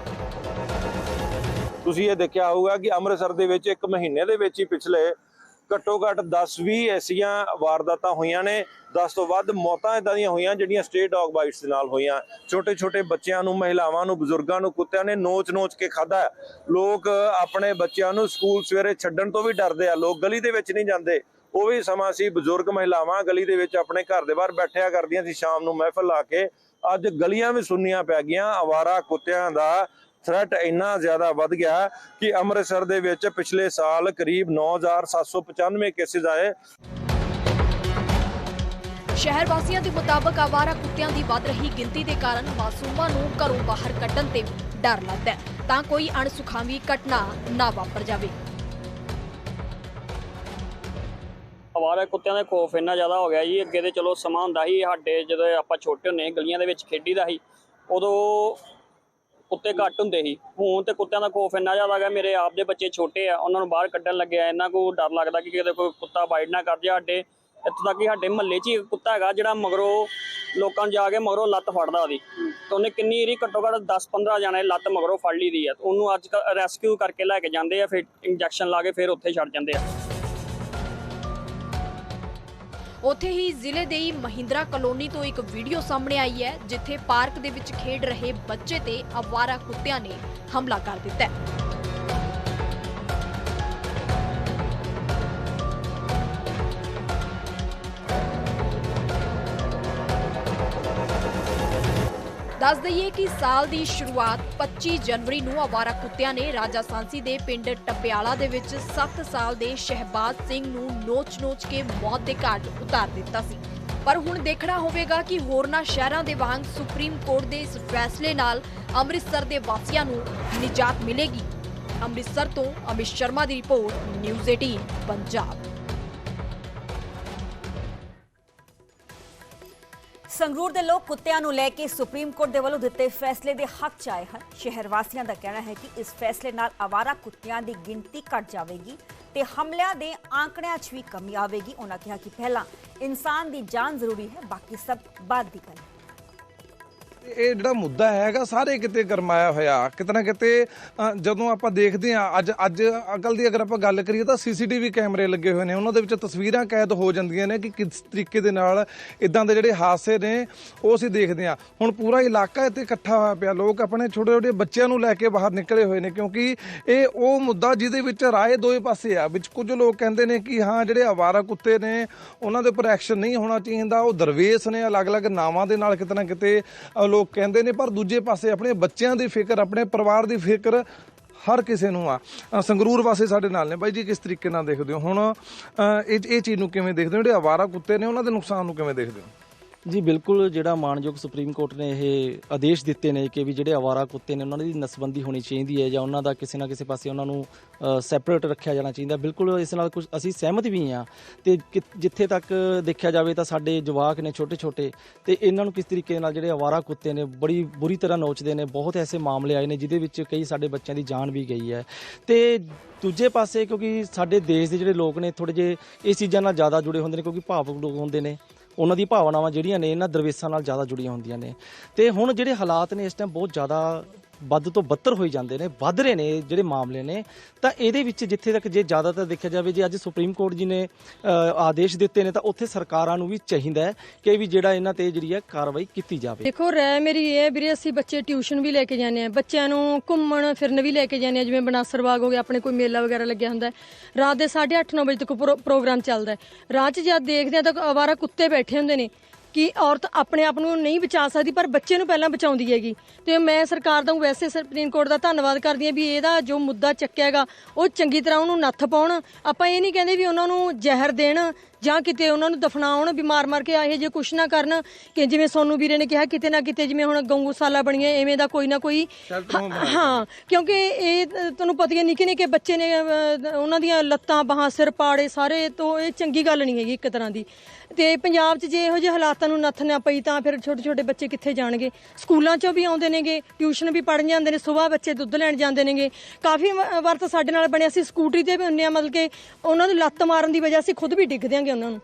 ਤੁਸੀਂ ਇਹ ਦੇਖਿਆ ਹੋਊਗਾ ਕਿ ਅੰਮ੍ਰਿਤਸਰ ਦੇ ਵਿੱਚ ਇੱਕ ਮਹੀਨੇ ਦੇ ਵਿੱਚ ਹੀ ਪਿਛਲੇ ਘੱਟੋ ਘੱਟ 10-20 ਐਸੀਆਂ ਵਾਰਦਾਤਾਂ ਹੋਈਆਂ ਨੇ। 10 ਤੋਂ ਵੱਧ ਮੌਤਾਂ ਇਦਾਂ ਦੀਆਂ ਹੋਈਆਂ ਜਿਹੜੀਆਂ ਸਟੇਟ ਡੌਗ ਬਾਈਟਸ ਦੇ ਨਾਲ ਹੋਈਆਂ। ਛੋਟੇ ਛੋਟੇ ਬੱਚਿਆਂ ਨੂੰ, ਮਹਿਲਾਵਾਂ ਨੂੰ, ਬਜ਼ੁਰਗਾਂ ਨੂੰ, ਕੁੱਤਿਆਂ ਨੇ ਨੋਚ-ਨੋਚ ਕੇ ਖਾਦਾ ਲੋਕ ਆਪਣੇ ਬੱਚਿਆਂ ਨੂੰ ਸਕੂਲ ਸਵੇਰੇ ਛੱਡਣ ਤੋਂ ਵੀ ਡਰਦੇ ਆ। ਲੋਕ ਗਲੀ ਦੇ ਵਿੱਚ ਨਹੀਂ ਜਾਂਦੇ। ਉਹ ਵੀ ਸਮਾਂ ਸੀ ਬਜ਼ੁਰਗ ਮਹਿਲਾਵਾਂ ਗਲੀ ਦੇ ਵਿੱਚ ਆਪਣੇ ਘਰ ਦੇ ਬਾਹਰ ਬੈਠਿਆ ਕਰਦੀਆਂ ਸੀ। ਸ਼ਾਮ ਨੂੰ ਮਹਿਫਲ ਲਾ ਕੇ ਅੱਜ ਗਲੀਆਂ ਵੀ ਸੁੰਨੀਆਂ ਪੈ ਗਈਆਂ। ਆਵਾਰਾ ਕੁੱਤਿਆਂ ਦਾ ਥ੍ਰੈਟ ਇੰਨਾ ਜ਼ਿਆਦਾ ਵੱਧ ਗਿਆ ਕਿ ਅੰਮ੍ਰਿਤਸਰ ਦੇ ਵਿੱਚ ਪਿਛਲੇ ਸਾਲ ਕਰੀਬ 9795 ਕੇਸਿਸ ਆਏ। ਸ਼ਹਿਰ ਵਾਸੀਆਂ ਦੇ ਮੁਤਾਬਕ ਆਵਾਰਾ ਕੁੱਤਿਆਂ ਦੀ ਵੱਧ ਰਹੀ ਗਿਣਤੀ ਦੇ ਕਾਰਨ ਮਾਸੂਮਾਂ ਨੂੰ ਘਰੋਂ ਬਾਹਰ ਕੱਢਣ ਤੇ ਡਰ ਲੱਗਦਾ ਹੈ। ਤਾਂ ਕੋਈ ਅਣਸੁਖਾਵੀ ਘਟਨਾ ਨਾ ਵਾਪਰ ਜਾਵੇ। ਅਵਾਰਾ ਕੁੱਤਿਆਂ ਦਾ ਖੋਫ ਇੰਨਾ ਜ਼ਿਆਦਾ ਹੋ ਗਿਆ ਜੀ ਅੱਗੇ ਤੇ ਚਲੋ ਸਮਾਂ ਹੁੰਦਾ ਸੀ ਸਾਡੇ ਜਦੋਂ ਆਪਾਂ ਛੋਟੇ ਹੁੰਦੇ ਸੀ, ਗਲੀਆਂ ਦੇ ਵਿੱਚ ਖੇਡੀਦਾ ਸੀ ਉਦੋਂ ਕੁੱਤੇ ਘੱਟ ਹੁੰਦੇ ਸੀ। ਹੁਣ ਤੇ ਕੁੱਤਿਆਂ ਦਾ ਖੋਫ ਇੰਨਾ ਜ਼ਿਆਦਾ ਗਿਆ ਮੇਰੇ ਆਪ ਦੇ ਬੱਚੇ ਛੋਟੇ ਆ, ਉਹਨਾਂ ਨੂੰ ਬਾਹਰ ਕੱਢਣ ਲੱਗਿਆ ਇਹਨਾਂ ਕੋ ਡਰ ਲੱਗਦਾ ਕਿ ਕਿਤੇ ਕੋਈ ਕੁੱਤਾ ਬਾਈਟ ਨਾ ਕਰ ਜੇ ਸਾਡੇ। ਇੱਥੋਂ ਤੱਕ ਕਿ ਸਾਡੇ ਮਹੱਲੇ 'ਚ ਹੀ ਇੱਕ ਕੁੱਤਾ ਹੈਗਾ ਜਿਹੜਾ ਮਗਰੋਂ ਲੋਕਾਂ ਨੂੰ ਜਾ ਕੇ ਮਗਰੋਂ ਲੱਤ ਫੜਦਾ ਉਹਦੀ। ਤੇ ਉਹਨੇ ਕਿੰਨੀ ਰੀ ਘੱਟੋ ਘੱਟ 10-15 ਜਾਣੇ ਲੱਤ ਮਗਰੋਂ ਫੜ ਲਈ ਦੀ ਆ। ਤੇ ਉਹਨੂੰ ਅੱਜ ਕੱਲ੍ਹ ਰੈਸਕਿਊ ਕਰਕੇ ਲੈ ਕੇ ਜਾਂਦੇ ਆ, ਫਿਰ ਇੰਜੈਕਸ਼ਨ ਲਾ ਕੇ ਫਿਰ ਉੱਥੇ ਛੱਡ ਜਾਂਦੇ ਆ। ਉੱਥੇ ਹੀ ਜ਼ਿਲ੍ਹੇ ਦੇ ਹੀ ਮਹਿੰਦਰਾ ਕਲੋਨੀ ਤੋਂ ਇੱਕ ਵੀਡੀਓ ਸਾਹਮਣੇ ਆਈ ਹੈ, ਜਿੱਥੇ ਪਾਰਕ ਦੇ ਵਿੱਚ ਖੇਡ ਰਹੇ ਬੱਚੇ ਤੇ ਅਵਾਰਾ ਕੁੱਤਿਆਂ ਨੇ ਹਮਲਾ ਕਰ ਦਿੱਤਾ ਹੈ। ਦੱਸ ਦਈਏ ਕਿ ਸਾਲ ਦੀ ਸ਼ੁਰੂਆਤ 25 ਜਨਵਰੀ ਨੂੰ ਆਵਾਰਾ ਕੁੱਤਿਆਂ ਨੇ ਰਾਜਾ ਸਾਂਸੀ ਦੇ ਪਿੰਡ ਟਪਿਆਲਾ ਦੇ ਵਿੱਚ 7 ਸਾਲ ਦੇ ਸ਼ਹਿਬਾਜ਼ ਸਿੰਘ ਨੂੰ ਨੋਚ-ਨੋਚ ਕੇ ਮੌਤ ਦੇ ਘਾਟ ਉਤਾਰ ਦਿੱਤਾ ਸੀ। ਪਰ ਹੁਣ ਦੇਖਣਾ ਹੋਵੇਗਾ ਕਿ ਹੋਰਨਾਂ ਸ਼ਹਿਰਾਂ ਦੇ ਵਾਂਗ ਸੁਪਰੀਮ ਕੋਰਟ ਦੇ ਇਸ ਫੈਸਲੇ ਨਾਲ ਅੰਮ੍ਰਿਤਸਰ ਦੇ ਵਾਸੀਆਂ ਨੂੰ ਨਿਜਾਤ ਮਿਲੇਗੀ। ਅੰਮ੍ਰਿਤਸਰ ਤੋਂ ਅਮਿਤ ਸ਼ਰਮਾ ਦੀ ਰਿਪੋਰਟ ਨਿਊਜ਼ 18 ਪੰਜਾਬ। ਸੰਗਰੂਰ ਦੇ ਲੋਕ ਕੁੱਤਿਆਂ ਨੂੰ ਲੈ ਕੇ ਸੁਪਰੀਮ ਕੋਰਟ ਦੇ ਵੱਲੋਂ ਦਿੱਤੇ ਫੈਸਲੇ ਦੇ ਹੱਕ 'ਚ ਆਏ ਹਨ। ਸ਼ਹਿਰ ਵਾਸੀਆਂ ਦਾ ਕਹਿਣਾ ਹੈ ਕਿ ਇਸ ਫੈਸਲੇ ਨਾਲ ਆਵਾਰਾ ਕੁੱਤਿਆਂ ਦੀ ਗਿਣਤੀ ਘਟ ਜਾਵੇਗੀ ਤੇ ਹਮਲਿਆਂ ਦੇ ਆંકੜਿਆਂ 'ਚ ਵੀ ਕਮੀ ਆਵੇਗੀ, ਉਹਨਾਂ ਕਿਹਾ ਕਿ ਪਹਿਲਾਂ ਇਨਸਾਨ ਦੀ ਜਾਨ ਜ਼ਰੂਰੀ ਹੈ, ਬਾਕੀ ਸਭ ਬਾਅਦ ਦੀ ਗੱਲ ਹੈ। ਇਹ ਜਿਹੜਾ ਮੁੱਦਾ ਹੈਗਾ, ਸਾਰੇ ਕਿਤੇ ਗਰਮਾਇਆ ਹੋਇਆ। ਕਿਤੇ ਨਾ ਕਿਤੇ ਜਦੋਂ ਆਪਾਂ ਦੇਖਦੇ ਆ ਅੱਜ ਅੱਜ ਅਕਲ ਦੀ ਅਗਰ ਆਪਾਂ ਗੱਲ ਕਰੀਏ ਤਾਂ ਸੀਸੀਟੀਵੀ ਕੈਮਰੇ ਲੱਗੇ ਹੋਏ ਨੇ। ਉਹਨਾਂ ਦੇ ਵਿੱਚ ਤਸਵੀਰਾਂ ਕੈਦ ਹੋ ਜਾਂਦੀਆਂ ਨੇ ਕਿ ਕਿਸ ਤਰੀਕੇ ਦੇ ਨਾਲ ਇਦਾਂ ਦੇ ਜਿਹੜੇ ਹਾਦਸੇ ਨੇ, ਉਹ ਅਸੀਂ ਦੇਖਦੇ ਆ ਹੁਣ ਪੂਰਾ ਇਲਾਕਾ ਇੱਥੇ ਇਕੱਠਾ ਹੋਇਆ ਪਿਆ। ਲੋਕ ਆਪਣੇ ਛੋਟੇ ਛੋਟੇ ਬੱਚਿਆਂ ਨੂੰ ਲੈ ਕੇ ਬਾਹਰ ਨਿਕਲੇ ਹੋਏ ਨੇ, ਕਿਉਂਕਿ ਇਹ ਉਹ ਮੁੱਦਾ ਜਿਹਦੇ ਵਿੱਚ ਰਾਏ ਦੋਏ ਪਾਸੇ ਆ। ਵਿੱਚ ਕੁਝ ਲੋਕ ਕਹਿੰਦੇ ਨੇ ਕਿ ਹਾਂ, ਜਿਹੜੇ ਆਵਾਰਾ ਕੁੱਤੇ ਨੇ, ਉਹਨਾਂ ਦੇ ਉੱਪਰ ਐਕਸ਼ਨ ਨਹੀਂ ਹੋਣਾ ਚਾਹੀਦਾ। ਉਹ ਦਰਵੇਸ਼ ਨੇ ਅਲੱਗ-ਅਲੱਗ ਨਾਵਾਂ ਦੇ ਨਾਲ ਕਿਤੇ ਨਾ ਕਿਤੇ ਲੋਕ ਲੋਕ ਕਹਿੰਦੇ ਨੇ, ਪਰ ਦੂਜੇ ਪਾਸੇ ਆਪਣੇ ਬੱਚਿਆਂ ਦੀ ਫਿਕਰ, ਆਪਣੇ ਪਰਿਵਾਰ ਦੀ ਫਿਕਰ ਹਰ ਕਿਸੇ ਨੂੰ ਆ। ਸੰਗਰੂਰ ਵਾਸੀ ਸਾਡੇ ਨਾਲ ਨੇ। ਬਾਈ ਜੀ, ਕਿਸ ਤਰੀਕੇ ਨਾਲ ਦੇਖਦੇ ਹੋ? ਹੁਣ ਇਹ ਇਹ ਚੀਜ਼ ਨੂੰ ਕਿਵੇਂ ਦੇਖਦੇ ਹੋ? ਜਿਹੜੇ ਆਵਾਰਾ ਕੁੱਤੇ ਨੇ, ਉਹਨਾਂ ਦੇ ਨੁਕਸਾਨ ਨੂੰ ਕਿਵੇਂ ਦੇਖਦੇ ਹੋ? ਜੀ, ਬਿਲਕੁਲ ਜਿਹੜਾ ਮਾਨਯੋਗ ਸੁਪਰੀਮ ਕੋਰਟ ਨੇ ਇਹ ਆਦੇਸ਼ ਦਿੱਤੇ ਨੇ ਕਿ ਵੀ ਜਿਹੜੇ ਆਵਾਰਾ ਕੁੱਤੇ ਨੇ, ਉਹਨਾਂ ਦੀ ਨਸਬੰਦੀ ਹੋਣੀ ਚਾਹੀਦੀ ਹੈ ਜਾਂ ਉਹਨਾਂ ਦਾ ਕਿਸੇ ਨਾ ਕਿਸੇ ਪਾਸੇ ਉਹਨਾਂ ਨੂੰ ਸੈਪਰੇਟ ਰੱਖਿਆ ਜਾਣਾ ਚਾਹੀਦਾ। ਬਿਲਕੁਲ ਇਸ ਨਾਲ ਕੁਝ ਅਸੀਂ ਸਹਿਮਤ ਵੀ ਹਾਂ ਤੇ ਕਿ- ਜਿੱਥੇ ਤੱਕ ਦੇਖਿਆ ਜਾਵੇ ਤਾਂ ਸਾਡੇ ਜਵਾਕ ਨੇ ਛੋਟੇ ਛੋਟੇ ਤੇ ਇਹਨਾਂ ਨੂੰ ਕਿਸ ਤਰੀਕੇ ਨਾਲ ਜਿਹੜੇ ਆਵਾਰਾ ਕੁੱਤੇ ਨੇ, ਬੜੀ ਬੁਰੀ ਤਰ੍ਹਾਂ ਨੋਚਦੇ ਨੇ, ਬਹੁਤ ਐਸੇ ਮਾਮਲੇ ਆਏ ਨੇ ਜਿਹਦੇ ਵਿੱਚ ਕਈ ਸਾਡੇ ਬੱਚਿਆਂ ਦੀ ਜਾਨ ਵੀ ਗਈ ਹੈ। ਤੇ ਦੂਜੇ ਪਾਸੇ ਕਿਉਂਕਿ ਸਾਡੇ ਦੇਸ਼ ਦੇ ਜਿਹੜੇ ਲੋਕ ਨੇ ਥੋੜੇ ਜਿਹੇ ਇਸ ਚੀਜ਼ਾਂ ਨਾਲ ਜ਼ਿਆਦਾ ਜੁੜੇ ਹੁੰਦੇ ਨੇ ਕਿਉਂਕਿ ਭਾਵਕ ਲੋਕ ਹੁੰਦੇ ਨੇ। ਉਹਨਾਂ ਦੀ ਭਾਵਨਾਵਾਂ ਜਿਹੜੀਆਂ ਨੇ ਇਹਨਾਂ ਦਰਵੇਸ਼ਾਂ ਨਾਲ ਜ਼ਿਆਦਾ ਜੁੜੀਆਂ ਹੁੰਦੀਆਂ ਨੇ। ਤੇ ਹੁਣ ਜਿਹੜੇ ਹਾਲਾਤ ਨੇ ਇਸ ਟਾਈਮ ਬਹੁਤ ਜ਼ਿਆਦਾ ਵੱਧ ਤੋਂ ਬੱਤਰ ਹੋਈ ਜਾਂਦੇ ਨੇ, ਵੱਧ ਰਹੇ ਨੇ ਜਿਹੜੇ ਮਾਮਲੇ ਨੇ, ਤਾਂ ਇਹਦੇ ਵਿੱਚ ਜਿੱਥੇ ਤੱਕ ਜੇ ਜ਼ਿਆਦਾਤਰ ਦੇਖਿਆ ਜਾਵੇ, ਜੇ ਅੱਜ ਸੁਪਰੀਮ ਕੋਰਟ ਜੀ ਨੇ ਆਦੇਸ਼ ਦਿੱਤੇ ਨੇ, ਤਾਂ ਉੱਥੇ ਸਰਕਾਰਾਂ ਨੂੰ ਵੀ ਚਾਹੀਦਾ ਹੈ ਕਿ ਵੀ ਜਿਹੜਾ ਇਹਨਾਂ ਤੇ ਜਿਹੜੀ ਹੈ ਕਾਰਵਾਈ ਕੀਤੀ ਜਾਵੇ। ਦੇਖੋ ਰਹਿ ਮੇਰੀ ਇਹ ਹੈ ਵੀਰੇ, ਅਸੀਂ ਬੱਚੇ ਟਿਊਸ਼ਨ ਵੀ ਲੈ ਕੇ ਜਾਂਦੇ ਆ ਬੱਚਿਆਂ ਨੂੰ ਘੁੰਮਣ ਫਿਰਨ ਵੀ ਲੈ ਕੇ ਜਾਂਦੇ ਆ ਜਿਵੇਂ ਬਨਾਸਰ ਬਾਗ ਹੋ ਗਿਆ, ਆਪਣੇ ਕੋਈ ਮੇਲਾ ਵਗੈਰਾ ਲੱਗਿਆ ਹੁੰਦਾ ਰਾਤ ਦੇ 8:30 9 ਵਜੇ ਤੱਕ ਪ੍ਰੋ- ਪ੍ਰੋਗਰਾਮ ਚੱਲਦਾ ਰਾਤ ਰਾਹ 'ਚ ਜਦ ਦੇਖਦੇ ਆ ਤਾਂ ਆਵਾਰਾ ਕੁੱਤੇ ਬੈਠੇ ਹੁੰਦੇ ਨੇ। ਕਿ ਔਰਤ ਆਪਣੇ ਆਪ ਨੂੰ ਨਹੀਂ ਬਚਾ ਸਕਦੀ ਪਰ ਬੱਚੇ ਨੂੰ ਪਹਿਲਾਂ ਬਚਾਉਂਦੀ ਹੈਗੀ। ਤੇ ਮੈਂ ਸਰਕਾਰ ਦਾ ਵੈਸੇ ਸੁਪਰੀਮ ਕੋਰਟ ਦਾ ਧੰਨਵਾਦ ਕਰਦੀ ਹਾਂ ਵੀ ਇਹਦਾ ਜੋ ਮੁੱਦਾ ਚੱਕਿਆ ਹੈਗਾ ਉਹ ਚੰਗੀ ਤਰ੍ਹਾਂ ਉਹਨੂੰ ਨੱਥ ਪਾਉਣ। ਆਪਾਂ ਇਹ ਨਹੀਂ ਕਹਿੰਦੇ ਵੀ ਉਹਨਾਂ ਨੂੰ ਜ਼ਹਿਰ ਦੇਣ ਜਾਂ ਕਿਤੇ ਉਹਨਾਂ ਨੂੰ ਦਫਨਾਉਣ ਬਿਮਾਰ ਮਾਰ ਕੇ ਆਏ ਜੇ ਕੁਛ ਨਾ ਕਰਨ। ਕਿ ਜਿਵੇਂ ਸੋਨੂ ਵੀਰੇ ਨੇ ਕਿਹਾ ਕਿਤੇ ਨਾ ਕਿਤੇ ਜਿਵੇਂ ਹੁਣ ਗਊਸ਼ਾਲਾ ਬਣੀਆਂ ਐਵੇਂ ਦਾ ਕੋਈ ਨਾ ਕੋਈ ਹਾਂ- ਕਿਉਂਕਿ ਇਹ ਤੁਹਾਨੂੰ ਪਤਾ ਹੀ ਨਿੱਕੇ ਨਿੱਕੇ ਬੱਚੇ ਨੇ ਉਹਨਾਂ ਦੀਆਂ ਲੱਤਾਂ ਬਾਹਾਂ ਸਿਰ ਪਾੜੇ ਸਾਰੇ ਤੋਂ ਇਹ ਚੰਗੀ ਗੱਲ ਨਹੀਂ ਹੈਗੀ ਇੱਕ ਤਰ੍ਹਾਂ ਦੀ। ਤੇ ਪੰਜਾਬ 'ਚ ਜੇ ਇਹੋ ਜਿਹੇ ਹਾਲਾਤਾਂ ਨੂੰ ਨੱਥ ਨਾ ਪਈ ਤਾਂ ਫਿਰ ਛੋਟੇ ਛੋਟੇ ਬੱਚੇ ਕਿੱਥੇ ਜਾਣਗੇ? ਸਕੂਲਾਂ 'ਚੋਂ ਵੀ ਆਉਂਦੇ ਨੇਗੇ, ਟਿਊਸ਼ਨ ਵੀ ਪੜ੍ਹਨ ਜਾਂਦੇ ਨੇ ਸਵੇਰ ਬੱਚੇ ਦੁੱਧ ਲੈਣ ਜਾਂਦੇ ਨੇਗੇ। ਕਾਫੀ ਵ- ਵਾਰ ਤਾਂ ਸਾਡੇ ਨਾਲ ਬਣਿਆ ਸੀ ਸਕੂਟਰੀ ਤੇ ਵੀ ਹੁੰਨੇ ਆ, ਮਤਲਬ ਕਿ ਉਹਨਾਂ ਨੂੰ ਲੱਤ ਮਾਰਨ ਦੀ ਵਜ੍ਹਾ ਅਸੀਂ ਖੁਦ ਵੀ ਡਿੱਗਦੇ ਆਂਗੇ ਉਹਨਾਂ ਨੂੰ।